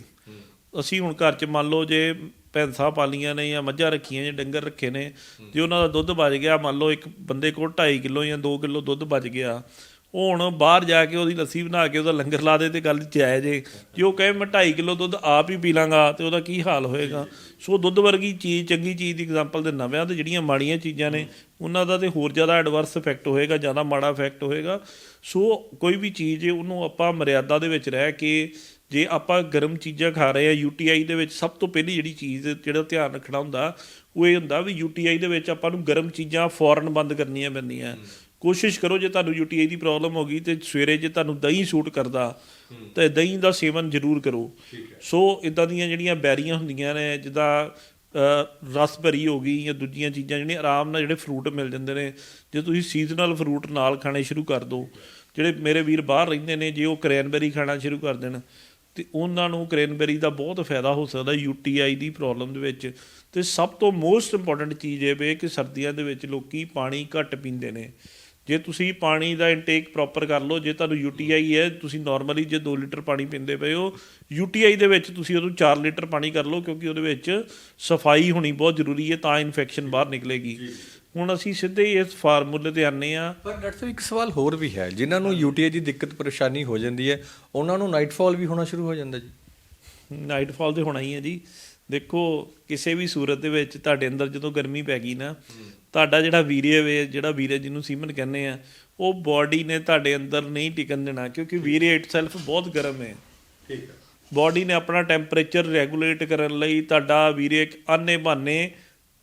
[SPEAKER 2] ਅਸੀਂ ਹੁਣ ਘਰ 'ਚ ਮੰਨ ਲਓ ਜੇ ਭੈਂਸਾਂ ਪਾਲੀਆਂ ਨੇ ਜਾਂ ਮੱਝਾਂ ਰੱਖੀਆਂ ਜਾਂ ਡੰਗਰ ਰੱਖੇ ਨੇ, ਜੇ ਉਹਨਾਂ ਦਾ ਦੁੱਧ ਬਚ ਗਿਆ, ਮੰਨ ਲਓ ਇੱਕ ਬੰਦੇ ਕੋਲ 2.5 ਕਿਲੋ ਜਾਂ 2 ਕਿਲੋ ਦੁੱਧ ਬਚ ਗਿਆ, ਉਹ ਹੁਣ ਬਾਹਰ ਜਾ ਕੇ ਉਹਦੀ ਲੱਸੀ ਬਣਾ ਕੇ ਉਹਦਾ ਲੰਗਰ ਲਾ ਦੇ ਤੇ ਗੱਲ ਜਾਇਜ਼ ਏ। ਜੇ ਉਹ ਕਹੇ ਮੈਂ 2.5 ਕਿਲੋ ਦੁੱਧ ਆਪ ਹੀ ਪੀ ਲਾਂਗਾ, ਤੇ ਉਹਦਾ ਕੀ ਹਾਲ ਹੋਏਗਾ? ਸੋ ਦੁੱਧ ਵਰਗੀ ਚੀਜ਼, ਚੰਗੀ ਚੀਜ਼ ਦੀ ਐਗਜ਼ਾਮਪਲ ਦੇ ਨਵਿਆਂ ਤੇ ਜਿਹੜੀਆਂ ਮਾੜੀਆਂ ਚੀਜ਼ਾਂ ਨੇ, ਉਹਨਾਂ ਦਾ ਤੇ ਹੋਰ ਜ਼ਿਆਦਾ ਐਡਵਰਸ ਇਫੈਕਟ ਹੋਏਗਾ, ਜ਼ਿਆਦਾ ਮਾੜਾ ਇਫੈਕਟ ਹੋਏਗਾ। ਸੋ ਕੋਈ ਵੀ ਚੀਜ਼, ਉਹਨੂੰ ਆਪਾਂ ਮਰਿਆਦਾ ਦੇ ਵਿੱਚ ਰਹਿ ਕੇ, ਜੇ ਆਪਾਂ ਗਰਮ ਚੀਜ਼ਾਂ ਖਾ ਰਹੇ ਆ ਯੂਟੀਆਈ ਦੇ ਵਿੱਚ ਸਭ ਤੋਂ ਪਹਿਲੀ ਜਿਹੜੀ ਚੀਜ਼ ਜਿਹੜਾ ਧਿਆਨ ਰੱਖਣਾ ਹੁੰਦਾ, ਉਹ ਇਹ ਹੁੰਦਾ ਵੀ ਯੂਟੀਆਈ ਦੇ ਵਿੱਚ ਆਪਾਂ ਨੂੰ ਗਰਮ ਚੀਜ਼ਾਂ ਫੌਰਨ ਬੰਦ ਕਰਨੀਆਂ ਪੈਂਦੀਆਂ। ਕੋਸ਼ਿਸ਼ ਕਰੋ ਜੇ ਤੁਹਾਨੂੰ ਯੂਟੀਆਈ ਦੀ ਪ੍ਰੋਬਲਮ ਹੋ ਗਈ ਤੇ ਸਵੇਰੇ ਜੇ ਤੁਹਾਨੂੰ ਦਹੀਂ ਸੂਟ ਕਰਦਾ ਤੇ ਦਹੀਂ ਦਾ ਸੇਵਨ ਜ਼ਰੂਰ ਕਰੋ। ਸੋ ਇਦਾਂ ਦੀਆਂ ਜਿਹੜੀਆਂ ਬੈਰੀਆਂ ਹੁੰਦੀਆਂ ਨੇ ਜਿੱਦਾਂ ਰਸ ਭਰੀ ਹੋ ਗਈ ਜਾਂ ਦੂਜੀਆਂ ਚੀਜ਼ਾਂ ਜਿਹੜੀਆਂ ਆਰਾਮ ਨਾਲ ਜਿਹੜੇ ਫਰੂਟ ਮਿਲ ਜਾਂਦੇ ਨੇ ਜੇ ਤੁਸੀਂ ਸੀਜ਼ਨਲ ਫਰੂਟ ਨਾਲ ਖਾਣੇ ਸ਼ੁਰੂ ਕਰ ਦਿਓ ਜਿਹੜੇ ਮੇਰੇ ਵੀਰ ਬਾਹਰ ਰਹਿੰਦੇ ਨੇ ਜੇ ਉਹ ਕਰੈਨਬੈਰੀ ਖਾਣਾ ਸ਼ੁਰੂ ਕਰ ਦੇਣ ਤੇ ਉਹਨਾਂ ਨੂੰ ਕ੍ਰੇਨਬੈਰੀ ਦਾ ਬਹੁਤ ਫਾਇਦਾ ਹੋ ਸਕਦਾ ਯੂਟੀਆਈ ਦੀ ਪ੍ਰੋਬਲਮ ਦੇ ਵਿੱਚ। ਤੇ ਸਭ ਤੋਂ ਮੋਸਟ ਇੰਪੋਰਟੈਂਟ ਚੀਜ਼ ਇਹ ਵੇ ਕਿ ਸਰਦੀਆਂ ਦੇ ਵਿੱਚ ਲੋਕੀ ਪਾਣੀ ਘੱਟ ਪੀਂਦੇ ਨੇ। ਜੇ ਤੁਸੀਂ ਪਾਣੀ ਦਾ ਇਨਟੇਕ ਪ੍ਰੋਪਰ ਕਰ ਲਓ ਜੇ ਤੁਹਾਨੂੰ ਯੂਟੀਆਈ ਹੈ ਤੁਸੀਂ ਨਾਰਮਲੀ ਜੇ 2 ਲੀਟਰ ਪਾਣੀ ਪੀਂਦੇ ਪਏ ਹੋ ਯੂਟੀਆਈ ਦੇ ਵਿੱਚ ਤੁਸੀਂ ਉਹਨੂੰ 4 ਲੀਟਰ ਪਾਣੀ ਕਰ ਲਓ ਕਿਉਂਕਿ ਉਹਦੇ ਵਿੱਚ ਸਫ਼ਾਈ ਹੋਣੀ ਬਹੁਤ ਜ਼ਰੂਰੀ ਹੈ ਤਾਂ ਇਨਫੈਕਸ਼ਨ ਬਾਹਰ ਨਿਕਲੇਗੀ। ਹੁਣ ਅਸੀਂ ਸਿੱਧੇ ਹੀ ਇਸ ਫਾਰਮੂਲੇ ਤੇ ਆਨੇ ਆ
[SPEAKER 1] ਪਰ ਡਾਕਟਰ ਸਾਹਿਬ ਇੱਕ ਸਵਾਲ ਹੋਰ ਵੀ ਹੈ ਜਿਨ੍ਹਾਂ ਨੂੰ ਯੂਟੀਆਈ ਦੀ ਦਿੱਕਤ ਪਰੇਸ਼ਾਨੀ ਹੋ ਜਾਂਦੀ ਹੈ ਉਹਨਾਂ ਨੂੰ ਨਾਈਟਫਾਲ ਵੀ ਹੋਣਾ ਸ਼ੁਰੂ ਹੋ ਜਾਂਦਾ ਜੀ।
[SPEAKER 2] ਨਾਈਟਫਾਲ ਤੇ ਹੋਣਾ ਹੀ ਹੈ ਜੀ। ਦੇਖੋ ਕਿਸੇ ਵੀ ਸੂਰਤ ਦੇ ਵਿੱਚ ਤੁਹਾਡੇ ਅੰਦਰ ਜਦੋਂ ਗਰਮੀ ਪੈ ਗਈ ਨਾ ਤੁਹਾਡਾ ਜਿਹੜਾ ਵੀਰਯ ਵੇ ਜਿਹੜਾ ਵੀਰਯ ਜਿਹਨੂੰ ਸੀਮਨ ਕਹਿੰਦੇ ਆ ਉਹ ਬਾਡੀ ਨੇ ਤੁਹਾਡੇ ਅੰਦਰ ਨਹੀਂ ਟਿਕਣ ਦੇਣਾ ਕਿਉਂਕਿ ਵੀਰਯ ਇਟਸੈਲਫ ਬਹੁਤ ਗਰਮ ਹੈ।
[SPEAKER 1] ਠੀਕ ਹੈ।
[SPEAKER 2] ਬਾਡੀ ਨੇ ਆਪਣਾ ਟੈਂਪਰੇਚਰ ਰੈਗੂਲੇਟ ਕਰਨ ਲਈ ਤੁਹਾਡਾ ਵੀਰਯ ਇੱਕ ਆਨੇ ਬਹਾਨੇ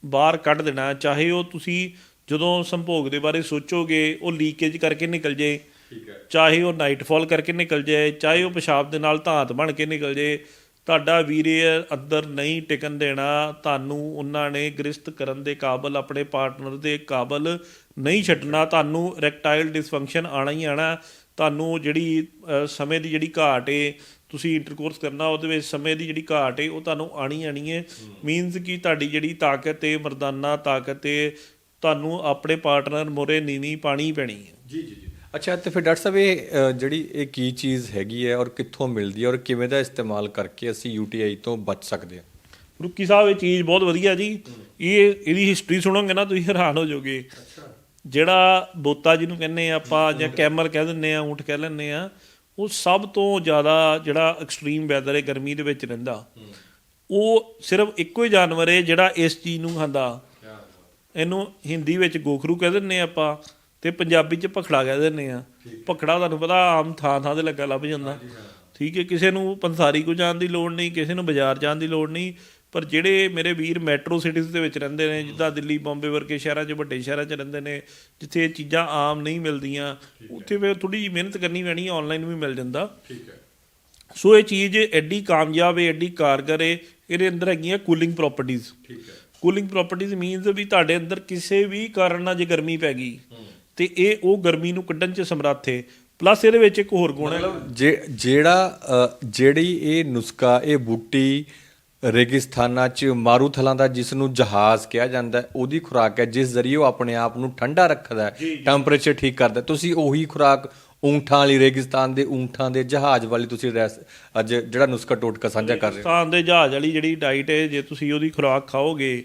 [SPEAKER 2] ਬਾਹਰ ਕੱਢ ਦੇਣਾ ਚਾਹੇ ਉਹ ਤੁਸੀਂ ਜਦੋਂ ਸੰਭੋਗ ਦੇ ਬਾਰੇ ਸੋਚੋਗੇ ਉਹ ਲੀਕੇਜ ਕਰਕੇ ਨਿਕਲ ਜੇ
[SPEAKER 1] ਠੀਕ ਹੈ।
[SPEAKER 2] ਚਾਹੇ ਉਹ ਨਾਈਟਫਾਲ ਕਰਕੇ ਨਿਕਲ ਜਾਏ ਚਾਹੇ ਉਹ ਪਿਸ਼ਾਬ ਦੇ ਨਾਲ ਧਾਤ ਬਣ ਕੇ ਨਿਕਲ ਜਾਏ ਤੁਹਾਡਾ ਵੀਰੇ ਅੰਦਰ ਨਹੀਂ ਟਿਕਣ ਦੇਣਾ, ਤੁਹਾਨੂੰ ਉਹਨਾਂ ਨੇ ਗ੍ਰਿਸ਼ਤ ਕਰਨ ਦੇ ਕਾਬਲ, ਆਪਣੇ ਪਾਰਟਨਰ ਦੇ ਕਾਬਲ ਨਹੀਂ ਛੱਡਣਾ, ਤੁਹਾਨੂੰ ਰੈਕਟਾਈਲ ਡਿਸਫੰਕਸ਼ਨ ਆਣਾ ਹੀ ਆਣਾ। ਤੁਹਾਨੂੰ ਜਿਹੜੀ ਸਮੇਂ ਦੀ ਜਿਹੜੀ ਘਾਟ ਏ, ਤੁਸੀਂ ਇੰਟਰਕੋਰਸ ਕਰਨਾ, ਉਹਦੇ ਵਿੱਚ ਸਮੇਂ ਦੀ ਜਿਹੜੀ ਘਾਟ ਏ, ਉਹ ਤੁਹਾਨੂੰ ਆਣੀ ਆਣੀ ਏ। ਮੀਨਸ ਕਿ ਤੁਹਾਡੀ ਜਿਹੜੀ ਤਾਕਤ ਏ, ਮਰਦਾਨਾ ਤਾਕਤ ਏ, ਤੁਹਾਨੂੰ ਆਪਣੇ ਪਾਰਟਨਰ ਮੋਰੇ ਨੀਵੀਂ ਪਾਣੀ ਪੈਣੀ ਹੈ
[SPEAKER 1] ਜੀ ਜੀ। ਅੱਛਾ ਤੇ ਫਿਰ ਡਾਕਟਰ ਸਾਹਿਬ ਇਹ ਅ, ਜਿਹੜੀ ਇਹ ਕੀ ਚੀਜ਼ ਹੈਗੀ ਹੈ ਔਰ ਕਿੱਥੋਂ ਮਿਲਦੀ ਹੈ ਔਰ ਕਿਵੇਂ ਦਾ ਇਸਤੇਮਾਲ ਕਰਕੇ ਅਸੀਂ ਯੂਟੀਆਈ ਤੋਂ ਬਚ ਸਕਦੇ ਹਾਂ?
[SPEAKER 2] ਰੁੱਕੀ ਸਾਹਿਬ ਇਹ ਚੀਜ਼ ਬਹੁਤ ਵਧੀਆ ਜੀ। ਇਹ ਇਹਦੀ ਹਿਸਟਰੀ ਸੁਣੋਗੇ ਨਾ ਤੁਸੀਂ ਹੈਰਾਨ ਹੋ ਜਾਓਗੇ। ਜਿਹੜਾ ਬੋਤਾ ਜਿਹਨੂੰ ਕਹਿੰਦੇ ਆ ਆਪਾਂ ਜਾਂ ਕੈਮਲ ਕਹਿ ਦਿੰਦੇ ਆ ਊਂਠ ਕਹਿ ਲੈਂਦੇ ਆ ਉਹ ਸਭ ਤੋਂ ਜ਼ਿਆਦਾ ਜਿਹੜਾ ਐਕਸਟ੍ਰੀਮ ਵੈਦਰ ਹੈ ਗਰਮੀ ਦੇ ਵਿੱਚ ਰਹਿੰਦਾ। ਉਹ ਸਿਰਫ ਇੱਕੋ ਹੀ ਜਾਨਵਰ ਹੈ ਜਿਹੜਾ ਇਸ ਚੀਜ਼ ਨੂੰ ਖਾਂਦਾ। ਇਹਨੂੰ ਹਿੰਦੀ ਵਿੱਚ ਗੋਖਰੂ ਕਹਿ ਦਿੰਦੇ ਆ ਆਪਾਂ। ਤੇ ਪੰਜਾਬੀ ਚ ਭਖੜਾ ਕਹਿ ਦਿੰਦੇ ਆ। ਭਖੜਾ ਤੁਹਾਨੂੰ ਪਤਾ ਆਮ ਥਾਂ ਥਾਂ ਤੇ ਲੱਗਾ ਲੱਭ ਜਾਂਦਾ। ਠੀਕ ਹੈ ਕਿਸੇ ਨੂੰ ਪੰਸਾਰੀ ਕੋ ਜਾਣ ਦੀ ਲੋੜ ਨਹੀਂ ਕਿਸੇ ਨੂੰ ਬਾਜ਼ਾਰ ਜਾਣ ਦੀ ਲੋੜ ਨਹੀਂ ਪਰ ਜਿਹੜੇ ਮੇਰੇ ਵੀਰ ਮੈਟਰੋ ਸਿਟੀਜ਼ ਦੇ ਵਿੱਚ ਰਹਿੰਦੇ ਨੇ ਜਿੱਦਾਂ ਦਿੱਲੀ ਬੰਬੇ ਵਰਗੇ ਸ਼ਹਿਰਾਂ 'ਚ ਵੱਡੇ ਸ਼ਹਿਰਾਂ 'ਚ ਰਹਿੰਦੇ ਨੇ ਜਿੱਥੇ ਇਹ ਚੀਜ਼ਾਂ ਆਮ ਨਹੀਂ ਮਿਲਦੀਆਂ ਉੱਥੇ ਫਿਰ ਥੋੜੀ ਜਿਹੀ ਮਿਹਨਤ ਕਰਨੀ ਪੈਣੀ ਹੈ ਆਨਲਾਈਨ ਵੀ ਮਿਲ ਜਾਂਦਾ।
[SPEAKER 1] ਠੀਕ ਹੈ।
[SPEAKER 2] ਸੋ ਇਹ ਚੀਜ਼ ਐਡੀ ਕਾਮਯਾਬ ਹੈ ਐਡੀ ਕਾਰਗਰ ਹੈ ਇਹਦੇ ਅੰਦਰ ਹੈਗੀਆਂ ਕੂਲਿੰਗ ਪ੍ਰਾਪਰਟੀਆਂ
[SPEAKER 1] ਠੀਕ ਹੈ।
[SPEAKER 2] ਕੂਲਿੰਗ ਪ੍ਰਾਪਰਟੀਜ਼ ਮੀਨਸ ਵੀ ਤੁਹਾਡੇ ਅੰਦਰ ਕਿਸੇ ਵੀ ਕਾਰਨ ਨਾਲ ਜੇ ਗਰਮੀ ਪੈ ਗਈ ਤੇ ਇਹ ਉਹ ਗਰਮੀ ਨੂੰ ਕੱਢਣ 'ਚ ਸਮਰੱਥ ਹੈ ਪਲੱਸ ਇਹਦੇ ਵਿੱਚ ਇੱਕ ਹੋਰ ਗੁਣ ਹੈ।
[SPEAKER 1] ਜੇ ਜਿਹੜਾ ਜਿਹੜੀ ਇਹ ਨੁਸਖਾ ਇਹ ਬੂਟੀ ਰੇਗਿਸਤਾਨਾਂ 'ਚ ਮਾਰੂਥਲਾਂ ਦਾ ਜਿਸ ਨੂੰ ਜਹਾਜ਼ ਕਿਹਾ ਜਾਂਦਾ ਉਹਦੀ ਖੁਰਾਕ ਹੈ ਜਿਸ ਜ਼ਰੀਏ ਉਹ ਆਪਣੇ ਆਪ ਨੂੰ ਠੰਡਾ ਰੱਖਦਾ ਹੈ ਟੈਂਪਰੇਚਰ ਠੀਕ ਕਰਦਾ। ਤੁਸੀਂ ਉਹੀ ਖੁਰਾਕ ਊਂਠਾਂ ਵਾਲੀ ਰੇਗਿਸਤਾਨ ਦੇ ਊਂਠਾਂ ਦੇ ਜਹਾਜ਼ ਵਾਲੀ ਤੁਸੀਂ ਅੱਜ ਜਿਹੜਾ ਨੁਸਖਾ ਟੋਟਕਾ ਸਾਂਝਾ ਕਰ ਰਹੇ ਹੋ।
[SPEAKER 2] ਪਾਕਿਸਤਾਨ ਦੇ ਜਹਾਜ਼ ਵਾਲੀ ਜਿਹੜੀ ਡਾਈਟ ਹੈ ਜੇ ਤੁਸੀਂ ਉਹਦੀ ਖੁਰਾਕ ਖਾਓਗੇ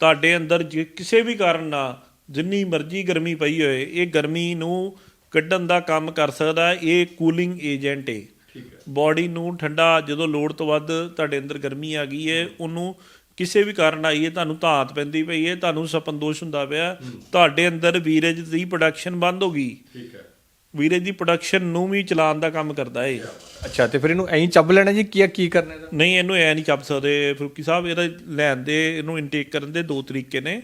[SPEAKER 2] ਤੁਹਾਡੇ ਅੰਦਰ ਜੇ ਕਿਸੇ ਵੀ ਕਾਰਨ ਨਾਲ ਜਿੰਨੀ ਮਰਜ਼ੀ ਗਰਮੀ ਪਈ ਹੋਏ ਇਹ ਗਰਮੀ ਨੂੰ ਕੱਢਣ ਦਾ ਕੰਮ ਕਰ ਸਕਦਾ ਇਹ ਕੂਲਿੰਗ ਏਜੰਟ ਹੈ। ਬਾਡੀ ਨੂੰ ਠੰਡਾ ਜਦੋਂ ਲੋੜ ਤੋਂ ਵੱਧ ਤੁਹਾਡੇ ਅੰਦਰ ਗਰਮੀ ਆ ਗਈ ਹੈ। ਉਹਨੂੰ ਕਿਸੇ ਵੀ ਕਾਰਨ ਆਈ ਹੈ ਤੁਹਾਨੂੰ ਧਾਤ ਪੈਂਦੀ ਪਈ ਹੈ ਤੁਹਾਨੂੰ ਸਪੰਦੋਸ਼ ਹੁੰਦਾ ਪਿਆ। ਤੁਹਾਡੇ ਅੰਦਰ ਵੀਰਜ ਦੀ ਪ੍ਰੋਡਕਸ਼ਨ ਬੰਦ ਹੋ ਗਈ।
[SPEAKER 1] ਠੀਕ ਹੈ।
[SPEAKER 2] ਵੀਰਜ ਦੀ ਪ੍ਰੋਡਕਸ਼ਨ ਨੂੰ ਵੀ ਚਲਾਉਣ ਦਾ ਕੰਮ ਕਰਦਾ ਹੈ
[SPEAKER 1] ਅੱਛਾ ਤੇ ਫਿਰ ਇਹਨੂੰ ਐਂ ਚੱਬ ਲੈਣਾ ਜੀ ਕੀ ਕੀ ਕਰਨਾ ਇਹਦਾ?
[SPEAKER 2] ਨਹੀਂ ਇਹਨੂੰ ਐ ਨਹੀਂ ਚੱਪ ਸਕਦੇ। ਫਰੂਕੀ ਸਾਹਿਬ ਇਹਦਾ ਲੈਣ ਦੇ ਇਹਨੂੰ ਇਨਟੇਕ ਕਰਨ ਦੇ ਦੋ ਤਰੀਕੇ ਨੇ।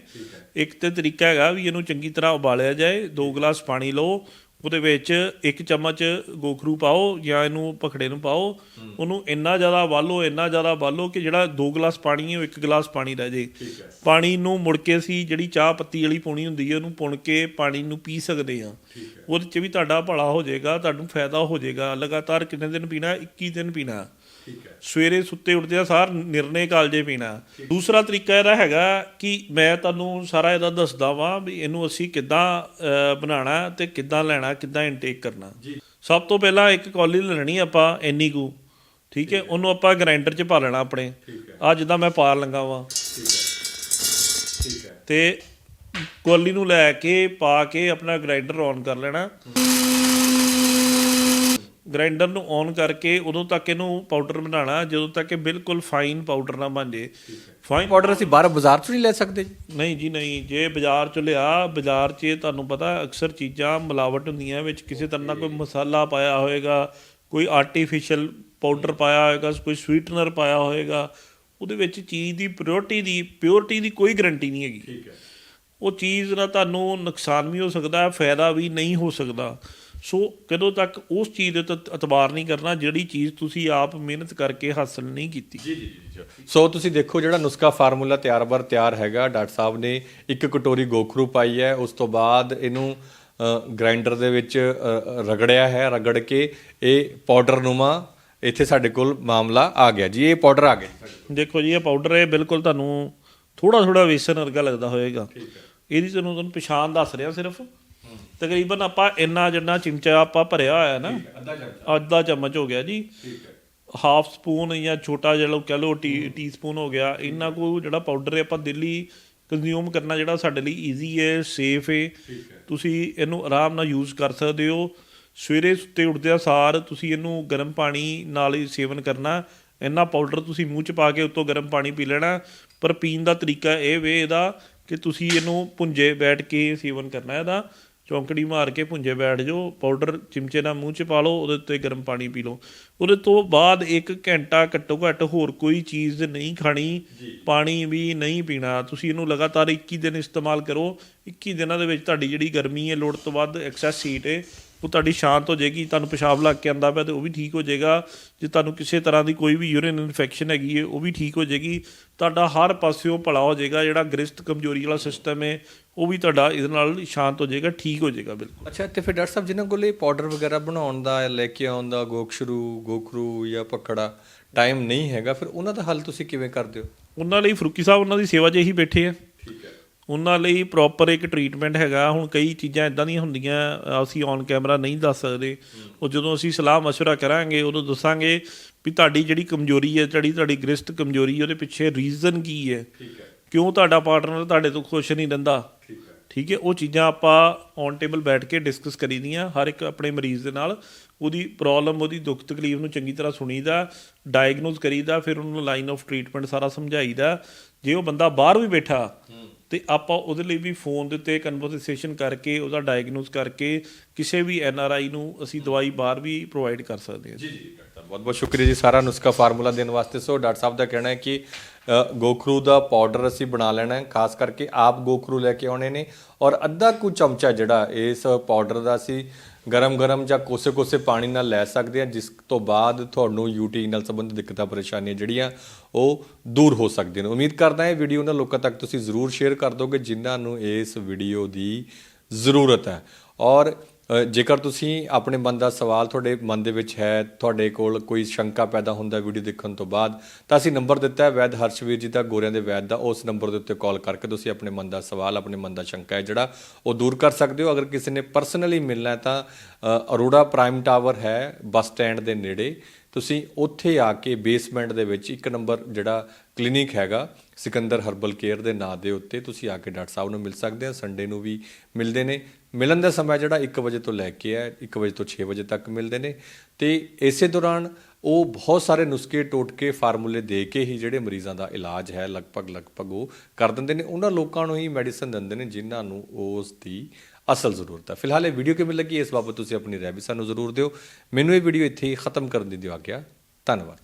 [SPEAKER 2] ਇੱਕ ਤੇ ਤਰੀਕਾ ਹੈਗਾ ਵੀ ਇਹਨੂੰ ਚੰਗੀ ਤਰ੍ਹਾਂ ਉਬਾਲਿਆ ਜਾਏ ਦੋ ਗਲਾਸ ਪਾਣੀ ਲਓ ਉਹਦੇ ਵਿੱਚ ਇੱਕ ਚਮਚ ਗੋਖਰੂ ਪਾਓ ਜਾਂ ਇਹਨੂੰ ਪਖੜੇ ਨੂੰ ਪਾਓ ਉਹਨੂੰ ਇੰਨਾ ਜ਼ਿਆਦਾ ਉਬਾਲੋ ਇੰਨਾ ਜ਼ਿਆਦਾ ਉਬਾਲੋ ਕਿ ਜਿਹੜਾ ਦੋ ਗਲਾਸ ਪਾਣੀ ਹੈ ਉਹ ਇੱਕ ਗਲਾਸ ਪਾਣੀ ਰਹਿ ਜੇ। ਪਾਣੀ ਨੂੰ ਮੁੜ ਕੇ ਅਸੀਂ ਜਿਹੜੀ ਚਾਹ ਪੱਤੀ ਵਾਲੀ ਪਾਉਣੀ ਹੁੰਦੀ ਹੈ ਉਹਨੂੰ ਪੁਣ ਕੇ ਪਾਣੀ ਨੂੰ ਪੀ ਸਕਦੇ ਹਾਂ। ਉਹਦੇ 'ਚ ਵੀ ਤੁਹਾਡਾ ਭਲਾ ਹੋ ਜਾਏਗਾ ਤੁਹਾਨੂੰ ਫਾਇਦਾ ਹੋ ਜਾਏਗਾ। ਲਗਾਤਾਰ ਕਿੰਨੇ ਦਿਨ ਪੀਣਾ? 21 ਦਿਨ ਪੀਣਾ।
[SPEAKER 1] ਠੀਕ ਹੈ।
[SPEAKER 2] ਸਵੇਰੇ ਸੁੱਤੇ ਉੱਠਦੇ ਆ ਸਾਰ ਨਿਰਣੇ ਕਾਲਜੇ ਪੀਣਾ। ਦੂਸਰਾ ਤਰੀਕਾ ਇਹਦਾ ਹੈਗਾ ਕਿ ਮੈਂ ਤੁਹਾਨੂੰ ਸਾਰਾ ਇਹਦਾ ਦੱਸਦਾ ਵਾਂ ਵੀ ਇਹਨੂੰ ਅਸੀਂ ਕਿੱਦਾਂ ਬਣਾਉਣਾ ਤੇ ਕਿੱਦਾਂ ਲੈਣਾ ਕਿੱਦਾਂ ਇਨਟੇਕ ਕਰਨਾ।
[SPEAKER 1] ਜੀ।
[SPEAKER 2] ਸਭ ਤੋਂ ਪਹਿਲਾਂ ਇੱਕ ਕੌਲੀ ਲੈਣੀ ਆਪਾਂ ਇੰਨੀ ਕੁ। ਠੀਕ ਹੈ ਉਹਨੂੰ ਆਪਾਂ ਗ੍ਰਾਈਂਡਰ 'ਚ ਪਾ ਲੈਣਾ ਆਪਣੇ। ਆ ਜਿੱਦਾਂ ਮੈਂ ਪਾ ਲੰਗਾ ਵਾਂ।
[SPEAKER 1] ਠੀਕ ਹੈ।
[SPEAKER 2] ਤੇ ਕੋਲੀ ਨੂੰ ਲੈ ਕੇ ਪਾ ਕੇ ਆਪਣਾ ਗ੍ਰਾਈਂਡਰ ਔਨ ਕਰ ਲੈਣਾ। ਗ੍ਰਾਈਂਡਰ ਨੂੰ ਔਨ ਕਰਕੇ ਉਦੋਂ ਤੱਕ ਇਹਨੂੰ ਪਾਊਡਰ ਬਣਾਉਣਾ ਜਦੋਂ ਤੱਕ ਇਹ ਬਿਲਕੁਲ ਫਾਈਨ ਪਾਊਡਰ ਨਾ ਬਣ ਜੇ ਫਾਈਨ
[SPEAKER 1] ਪਾਊਡਰ ਅਸੀਂ ਬਾਹਰ ਬਾਜ਼ਾਰ ਚੋਂ ਨਹੀਂ ਲੈ ਸਕਦੇ ਜੀ?
[SPEAKER 2] ਨਹੀਂ ਜੀ ਨਹੀਂ। ਜੇ ਬਾਜ਼ਾਰ ਚ ਲਿਆ ਬਾਜ਼ਾਰ 'ਚ ਤੁਹਾਨੂੰ ਪਤਾ ਅਕਸਰ ਚੀਜ਼ਾਂ ਮਿਲਾਵਟ ਹੁੰਦੀਆਂ ਵਿੱਚ ਕਿਸੇ ਤਰ੍ਹਾਂ ਦਾ ਕੋਈ ਮਸਾਲਾ ਪਾਇਆ ਹੋਏਗਾ ਕੋਈ ਆਰਟੀਫੀਸ਼ੀਅਲ ਪਾਊਡਰ ਪਾਇਆ ਹੋਏਗਾ ਕੋਈ ਸਵੀਟਨਰ ਪਾਇਆ ਹੋਏਗਾ ਉਹਦੇ ਵਿੱਚ ਚੀਜ਼ ਦੀ ਪਿਓਰਿਟੀ ਦੀ ਪਿਓਰਿਟੀ ਦੀ ਕੋਈ ਗਾਰੰਟੀ ਨਹੀਂ ਹੈਗੀ।
[SPEAKER 1] ਠੀਕ ਹੈ।
[SPEAKER 2] ਉਹ ਚੀਜ਼ ਦਾ ਤੁਹਾਨੂੰ ਨੁਕਸਾਨ ਵੀ ਹੋ ਸਕਦਾ ਹੈ ਫਾਇਦਾ ਵੀ ਨਹੀਂ ਹੋ ਸਕਦਾ। ਸੋ ਕਦੋਂ ਤੱਕ ਉਸ ਚੀਜ਼ ਦੇ ਉੱਤੇ ਇਤਬਾਰ ਨਹੀਂ ਕਰਨਾ ਜਿਹੜੀ ਚੀਜ਼ ਤੁਸੀਂ ਆਪ ਮਿਹਨਤ ਕਰਕੇ ਹਾਸਲ ਨਹੀਂ ਕੀਤੀ?
[SPEAKER 1] ਜੀ ਜੀ ਜੀ ਸੋ ਤੁਸੀਂ ਦੇਖੋ ਜਿਹੜਾ ਨੁਸਖਾ ਫਾਰਮੂਲਾ ਤਿਆਰ ਬਰ ਤਿਆਰ ਹੈਗਾ ਡਾਕਟਰ ਸਾਹਿਬ ਨੇ ਇੱਕ ਕਟੋਰੀ ਗੋਖਰੂ ਪਾਈ ਹੈ ਉਸ ਤੋਂ ਬਾਅਦ ਇਹਨੂੰ ਗ੍ਰਾਈਂਡਰ ਦੇ ਵਿੱਚ ਰਗੜਿਆ ਹੈ ਰਗੜ ਕੇ ਇਹ ਪਾਊਡਰ ਨੂਮਾ ਇੱਥੇ ਸਾਡੇ ਕੋਲ ਮਾਮਲਾ ਆ ਗਿਆ ਜੀ ਇਹ ਪਾਊਡਰ ਆ ਗਿਆ
[SPEAKER 2] ਦੇਖੋ ਜੀ ਇਹ ਪਾਊਡਰ ਹੈ ਬਿਲਕੁਲ ਤੁਹਾਨੂੰ ਥੋੜਾ ਥੋੜਾ ਵੇਸਨ ਵਰਗਾ ਲੱਗਦਾ ਹੋਏਗਾ। ਇਹਦੀ ਤੁਹਾਨੂੰ ਤੁਹਾਨੂੰ ਪਛਾਣ ਦੱਸ ਰਿਹਾ ਸਿਰਫ। ਤਕਰੀਬਨ ਆਪਾਂ ਇੰਨਾ ਜਿੰਨਾ ਚਮਚਾ ਆਪਾਂ ਭਰਿਆ ਹੋਇਆ ਨਾ ਅੱਧਾ ਚਮਚ। ਹੋ ਗਿਆ ਜੀ। ਹਾਫ ਸਪੂਨ ਜਾਂ ਛੋਟਾ ਜਿਹਾ ਲਓ ਕਹ ਲਓ ਟੀ ਸਪੂਨ ਹੋ ਗਿਆ। ਇੰਨਾ ਕੋ ਜਿਹੜਾ ਪਾਊਡਰ ਹੈ ਆਪਾਂ ਦਿੱਲੀ ਕੰਜ਼ਿਊਮ ਕਰਨਾ ਜਿਹੜਾ ਸਾਡੇ ਲਈ ਈਜ਼ੀ ਹੈ ਸੇਫ ਹੈ। ਤੁਸੀਂ ਇਹਨੂੰ ਆਰਾਮ ਨਾਲ ਯੂਜ਼ ਕਰ ਸਕਦੇ ਹੋ। ਸਵੇਰੇ ਸੁੱਤੇ ਉੱਠਦਿਆਂ ਸਾਰ ਤੁਸੀਂ ਇਹਨੂੰ ਗਰਮ ਪਾਣੀ ਨਾਲ ਹੀ ਸੇਵਨ ਕਰਨਾ। ਇੰਨਾ ਪਾਊਡਰ ਤੁਸੀਂ ਮੂੰਹ 'ਚ ਪਾ ਕੇ ਉੱਤੋਂ ਗਰਮ ਪਾਣੀ ਪੀ ਲੈਣਾ। ਪਰ ਪੀਣ ਦਾ ਤਰੀਕਾ ਇਹ ਵੇ ਇਹਦਾ ਕਿ ਤੁਸੀਂ ਇਹਨੂੰ ਪੁੰਜੇ ਬੈਠ ਕੇ ਸੇਵਨ ਕਰਨਾ ਇਹਦਾ। ਚੌਂਕੜੀ ਮਾਰ ਕੇ ਪੁੰਜੇ ਬੈਠ ਜਾਓ ਪਾਊਡਰ ਚਿਮਚੇ ਨਾਲ ਮੂੰਹ 'ਚ ਪਾ ਲਓ ਉਹਦੇ ਉੱਤੇ ਗਰਮ ਪਾਣੀ ਪੀ ਲਓ। ਉਹਦੇ ਤੋਂ ਬਾਅਦ ਇੱਕ ਘੰਟਾ ਘੱਟੋ ਘੱਟ ਹੋਰ ਕੋਈ ਚੀਜ਼ ਨਹੀਂ ਖਾਣੀ ਪਾਣੀ ਵੀ ਨਹੀਂ ਪੀਣਾ। ਤੁਸੀਂ ਇਹਨੂੰ ਲਗਾਤਾਰ 21 ਦਿਨ ਇਸਤੇਮਾਲ ਕਰੋ। 21 ਦਿਨਾਂ ਦੇ ਵਿੱਚ ਤੁਹਾਡੀ ਜਿਹੜੀ ਗਰਮੀ ਹੈ ਲੋੜ ਤੋਂ ਵੱਧ ਐਕਸੈਸ ਹੀਟ ਹੈ। ਉਹ ਤੁਹਾਡੀ ਸ਼ਾਂਤ ਹੋ ਜਾਏਗੀ ਤੁਹਾਨੂੰ ਪਿਸ਼ਾਬ ਲੱਗ ਕੇ ਆਂਦਾ ਪਿਆ ਤੇ ਉਹ ਵੀ ਠੀਕ ਹੋ ਜਾਏਗਾ। ਜੇ ਤੁਹਾਨੂੰ ਕਿਸੇ ਤਰ੍ਹਾਂ ਦੀ ਕੋਈ ਵੀ ਯੂਰਿਨ ਇਨਫੈਕਸ਼ਨ ਹੈਗੀ ਹੈ ਉਹ ਵੀ ਠੀਕ ਹੋ ਜਾਏਗੀ। ਤੁਹਾਡਾ ਹਰ ਪਾਸਿਓਂ ਭਲਾ ਹੋ ਜਾਏਗਾ ਜਿਹੜਾ ਗ੍ਰਿਸਟ ਕਮਜ਼ੋਰੀ ਵਾਲਾ ਸਿਸਟਮ ਹੈ ਉਹ ਵੀ ਤੁਹਾਡਾ ਇਹਦੇ ਨਾਲ ਸ਼ਾਂਤ ਹੋ ਜਾਏਗਾ ਠੀਕ ਹੋ ਜਾਏਗਾ ਬਿਲਕੁਲ।
[SPEAKER 1] ਅੱਛਾ ਤੇ ਫਿਰ ਡਾਕਟਰ ਸਾਹਿਬ ਜਿਨ੍ਹਾਂ ਕੋਲ ਇਹ ਪਾਊਡਰ ਵਗੈਰਾ ਬਣਾਉਣ ਦਾ ਲੈ ਕੇ ਆਉਣ ਦਾ ਗੋਖਸ਼ਰੂ ਗੋਖਰੂ ਜਾਂ ਪਕੜਾ ਟਾਈਮ ਨਹੀਂ ਹੈਗਾ ਫਿਰ ਉਹਨਾਂ ਦਾ ਹੱਲ ਤੁਸੀਂ ਕਿਵੇਂ ਕਰਦੇ ਹੋ?
[SPEAKER 2] ਉਹਨਾਂ ਲਈ ਫਰੂਕੀ ਸਾਹਿਬ ਉਹਨਾਂ ਦੀ ਸੇਵਾ 'ਚ ਇਹੀ ਬੈਠੇ ਆ।
[SPEAKER 1] ਠੀਕ ਹੈ।
[SPEAKER 2] ਉਹਨਾਂ ਲਈ ਪ੍ਰੋਪਰ ਇੱਕ ਟ੍ਰੀਟਮੈਂਟ ਹੈਗਾ ਹੁਣ ਕਈ ਚੀਜ਼ਾਂ ਇਦਾਂ ਦੀਆਂ ਹੁੰਦੀਆਂ ਅਸੀਂ ਔਨ ਕੈਮਰਾ ਨਹੀਂ ਦੱਸ ਸਕਦੇ ਉਹ ਜਦੋਂ ਅਸੀਂ ਸਲਾਹ مشورہ ਕਰਾਂਗੇ ਉਦੋਂ ਦੱਸਾਂਗੇ ਵੀ ਤੁਹਾਡੀ ਜਿਹੜੀ ਕਮਜ਼ੋਰੀ ਹੈ ਜਿਹੜੀ ਤੁਹਾਡੀ ਗ੍ਰਿਸਟ ਕਮਜ਼ੋਰੀ ਹੈ ਉਹਦੇ ਪਿੱਛੇ ਰੀਜ਼ਨ ਕੀ ਹੈ
[SPEAKER 1] ਠੀਕ ਹੈ
[SPEAKER 2] ਕਿਉਂ ਤੁਹਾਡਾ ਪਾਰਟਨਰ ਤੁਹਾਡੇ ਤੋਂ ਖੁਸ਼ ਨਹੀਂ ਰਹਿੰਦਾ
[SPEAKER 1] ਠੀਕ ਹੈ
[SPEAKER 2] ਠੀਕ ਹੈ ਉਹ ਚੀਜ਼ਾਂ ਆਪਾਂ ਔਨ ਟੇਬਲ ਬੈਠ ਕੇ ਡਿਸਕਸ ਕਰੀਦੀਆਂ ਹਰ ਇੱਕ ਆਪਣੇ ਮਰੀਜ਼ ਦੇ ਨਾਲ ਉਹਦੀ ਪ੍ਰੋਬਲਮ ਉਹਦੀ ਦੁੱਖ ਤਕਲੀਫ ਨੂੰ ਚੰਗੀ ਤਰ੍ਹਾਂ ਸੁਣੀਦਾ ਡਾਇਗਨੋਸ ਕਰੀਦਾ ਫਿਰ ਉਹਨੂੰ ਲਾਈਨ ਆਫ ਟ੍ਰੀਟਮੈਂਟ ਸਾਰਾ ਸਮਝਾਈਦਾ ਜੇ ਉਹ ਬੰਦਾ ਬਾਹਰ ਵੀ ਬੈਠਾ ਤੇ ਆਪਾਂ ਉਹਦੇ ਲਈ ਵੀ ਫੋਨ ਦੇ ਉੱਤੇ ਕਨਵਰਸੇਸ਼ਨ ਕਰਕੇ, ਉਹਦਾ ਡਾਇਗਨੋਸ ਕਰਕੇ ਕਿਸੇ ਵੀ ਐਨ ਆਰ ਆਈ ਨੂੰ ਅਸੀਂ ਦਵਾਈ ਬਾਹਰ ਵੀ ਪ੍ਰੋਵਾਈਡ ਕਰ ਸਕਦੇ ਹਾਂ
[SPEAKER 1] ਜੀ। ਜੀ ਡਾਕਟਰ, ਬਹੁਤ ਬਹੁਤ ਸ਼ੁਕਰੀਆ ਜੀ ਸਾਰਾ ਨੁਸਖਾ ਫਾਰਮੂਲਾ ਦੇਣ ਵਾਸਤੇ। ਸੋ ਡਾਕਟਰ ਸਾਹਿਬ ਦਾ ਕਹਿਣਾ ਹੈ ਕਿ ਗੋਖਰੂ ਦਾ ਪਾਊਡਰ ਅਸੀਂ ਬਣਾ ਲੈਣਾ ਹੈ, ਖਾਸ ਕਰਕੇ ਆਪ ਗੋਖਰੂ ਲੈ ਕੇ ਆਉਣੇ ਨੇ। ਔਰ ਅੱਧਾ ਕੁ ਚਮਚਾ ਜਿਹੜਾ ਇਸ ਪਾਊਡਰ ਦਾ ਅਸੀਂ ਗਰਮ-ਗਰਮ ਜਾਂ ਕੋਸੇ-ਕੋਸੇ ਪਾਣੀ ਨਾਲ ਲੈ ਸਕਦੇ ਹਾਂ ਜਿਸ ਤੋਂ ਬਾਅਦ ਤੁਹਾਨੂੰ ਯੂਟੀ ਨਾਲ ਸੰਬੰਧਿਤ ਦਿੱਕਤਾਂ, ਪਰੇਸ਼ਾਨੀਆਂ ਜਿਹੜੀਆਂ, ਉਹ ਦੂਰ ਹੋ ਸਕਦੀਆਂ ਨੇ। ਉਮੀਦ ਕਰਦਾ ਹਾਂ ਇਹ ਵੀਡੀਓ ਉਹਨਾਂ ਲੋਕਾਂ ਤੱਕ ਤੁਸੀਂ ਜ਼ਰੂਰ ਸ਼ੇਅਰ ਕਰ ਦੋਗੇ, ਜਿਨ੍ਹਾਂ ਨੂੰ ਇਸ ਵੀਡੀਓ ਦੀ ਜ਼ਰੂਰਤ ਹੈ। ਔਰ ਜੇਕਰ ਤੁਸੀਂ ਆਪਣੇ ਮਨ ਦਾ ਸਵਾਲ ਤੁਹਾਡੇ ਮਨ ਦੇ ਵਿੱਚ ਹੈ, ਤੁਹਾਡੇ ਕੋਲ ਕੋਈ ਸ਼ੰਕਾ ਪੈਦਾ ਹੁੰਦਾ ਵੀਡੀਓ ਦੇਖਣ ਤੋਂ ਬਾਅਦ, ਤਾਂ ਅਸੀਂ ਨੰਬਰ ਦਿੱਤਾ ਹੈ ਵੈਦ ਹਰਸ਼ਵੀਰ ਜੀ ਦਾ, ਗੋਰਿਆਂ ਦੇ ਵੈਦ ਦਾ। ਉਸ ਨੰਬਰ ਦੇ ਉੱਤੇ ਕਾਲ ਕਰਕੇ ਤੁਸੀਂ ਆਪਣੇ ਮਨ ਦਾ ਸਵਾਲ, ਆਪਣੇ ਮਨ ਦਾ ਸ਼ੰਕਾ ਹੈ ਜਿਹੜਾ, ਉਹ ਦੂਰ ਕਰ ਸਕਦੇ ਹੋ। ਅਗਰ ਕਿਸੇ ਨੇ ਪਰਸਨਲੀ ਮਿਲਣਾ ਹੈ ਤਾਂ ਅਰੋੜਾ ਪ੍ਰਾਈਮ ਟਾਵਰ ਹੈ ਬੱਸ ਸਟੈਂਡ ਦੇ ਨੇੜੇ। ਤੁਸੀਂ ਉੱਥੇ ਆ ਕੇ ਬੇਸਮੈਂਟ ਦੇ ਵਿੱਚ ਇੱਕ ਨੰਬਰ ਜਿਹੜਾ ਕਲੀਨਿਕ ਹੈਗਾ, ਸਿਕੰਦਰ ਹਰਬਲ ਕੇਅਰ ਦੇ ਨਾਂ ਦੇ ਉੱਤੇ ਤੁਸੀਂ ਆ ਕੇ ਡਾਕਟਰ ਸਾਹਿਬ ਨੂੰ ਮਿਲ ਸਕਦੇ ਆ। ਸੰਡੇ ਨੂੰ ਵੀ ਮਿਲਦੇ ਨੇ। ਮਿਲਣ ਦਾ ਸਮਾਂ ਜਿਹੜਾ 1 ਵਜੇ ਤੋਂ ਲੈ ਕੇ ਹੈ 1 ਵਜੇ ਤੋਂ 6 ਵਜੇ ਤੱਕ ਮਿਲਦੇ ਨੇ। ਤੇ ਇਸੇ ਦੌਰਾਨ ਉਹ ਬਹੁਤ ਸਾਰੇ ਨੁਸਖੇ ਟੋਟਕੇ, ਫਾਰਮੂਲੇ ਦੇ ਕੇ ਹੀ ਜਿਹੜੇ ਮਰੀਜ਼ਾਂ ਦਾ ਇਲਾਜ ਹੈ, ਲਗਭਗ ਲਗਭਗ ਉਹ ਕਰ ਦਿੰਦੇ ਨੇ। ਉਹਨਾਂ ਲੋਕਾਂ ਨੂੰ ਹੀ ਮੈਡੀਸਨ ਦਿੰਦੇ ਨੇ ਜਿਨ੍ਹਾਂ ਨੂੰ ਉਸ ਦੀ ਅਸਲ ਜ਼ਰੂਰਤ ਹੈ। ਫਿਲਹਾਲ ਇਹ ਵੀਡੀਓ ਕਿਵੇਂ ਲੱਗੀ, ਇਸ ਬਾਬਤ ਤੁਸੀਂ ਆਪਣੀ ਰਾਏ ਵੀ ਸਾਨੂੰ ਜ਼ਰੂਰ ਦਿਓ। ਮੈਨੂੰ ਇਹ ਵੀਡੀਓ ਇੱਥੇ ਹੀ ਖਤਮ ਕਰਨ ਦੀ ਦਿਓ ਆਗਿਆ। ਧੰਨਵਾਦ।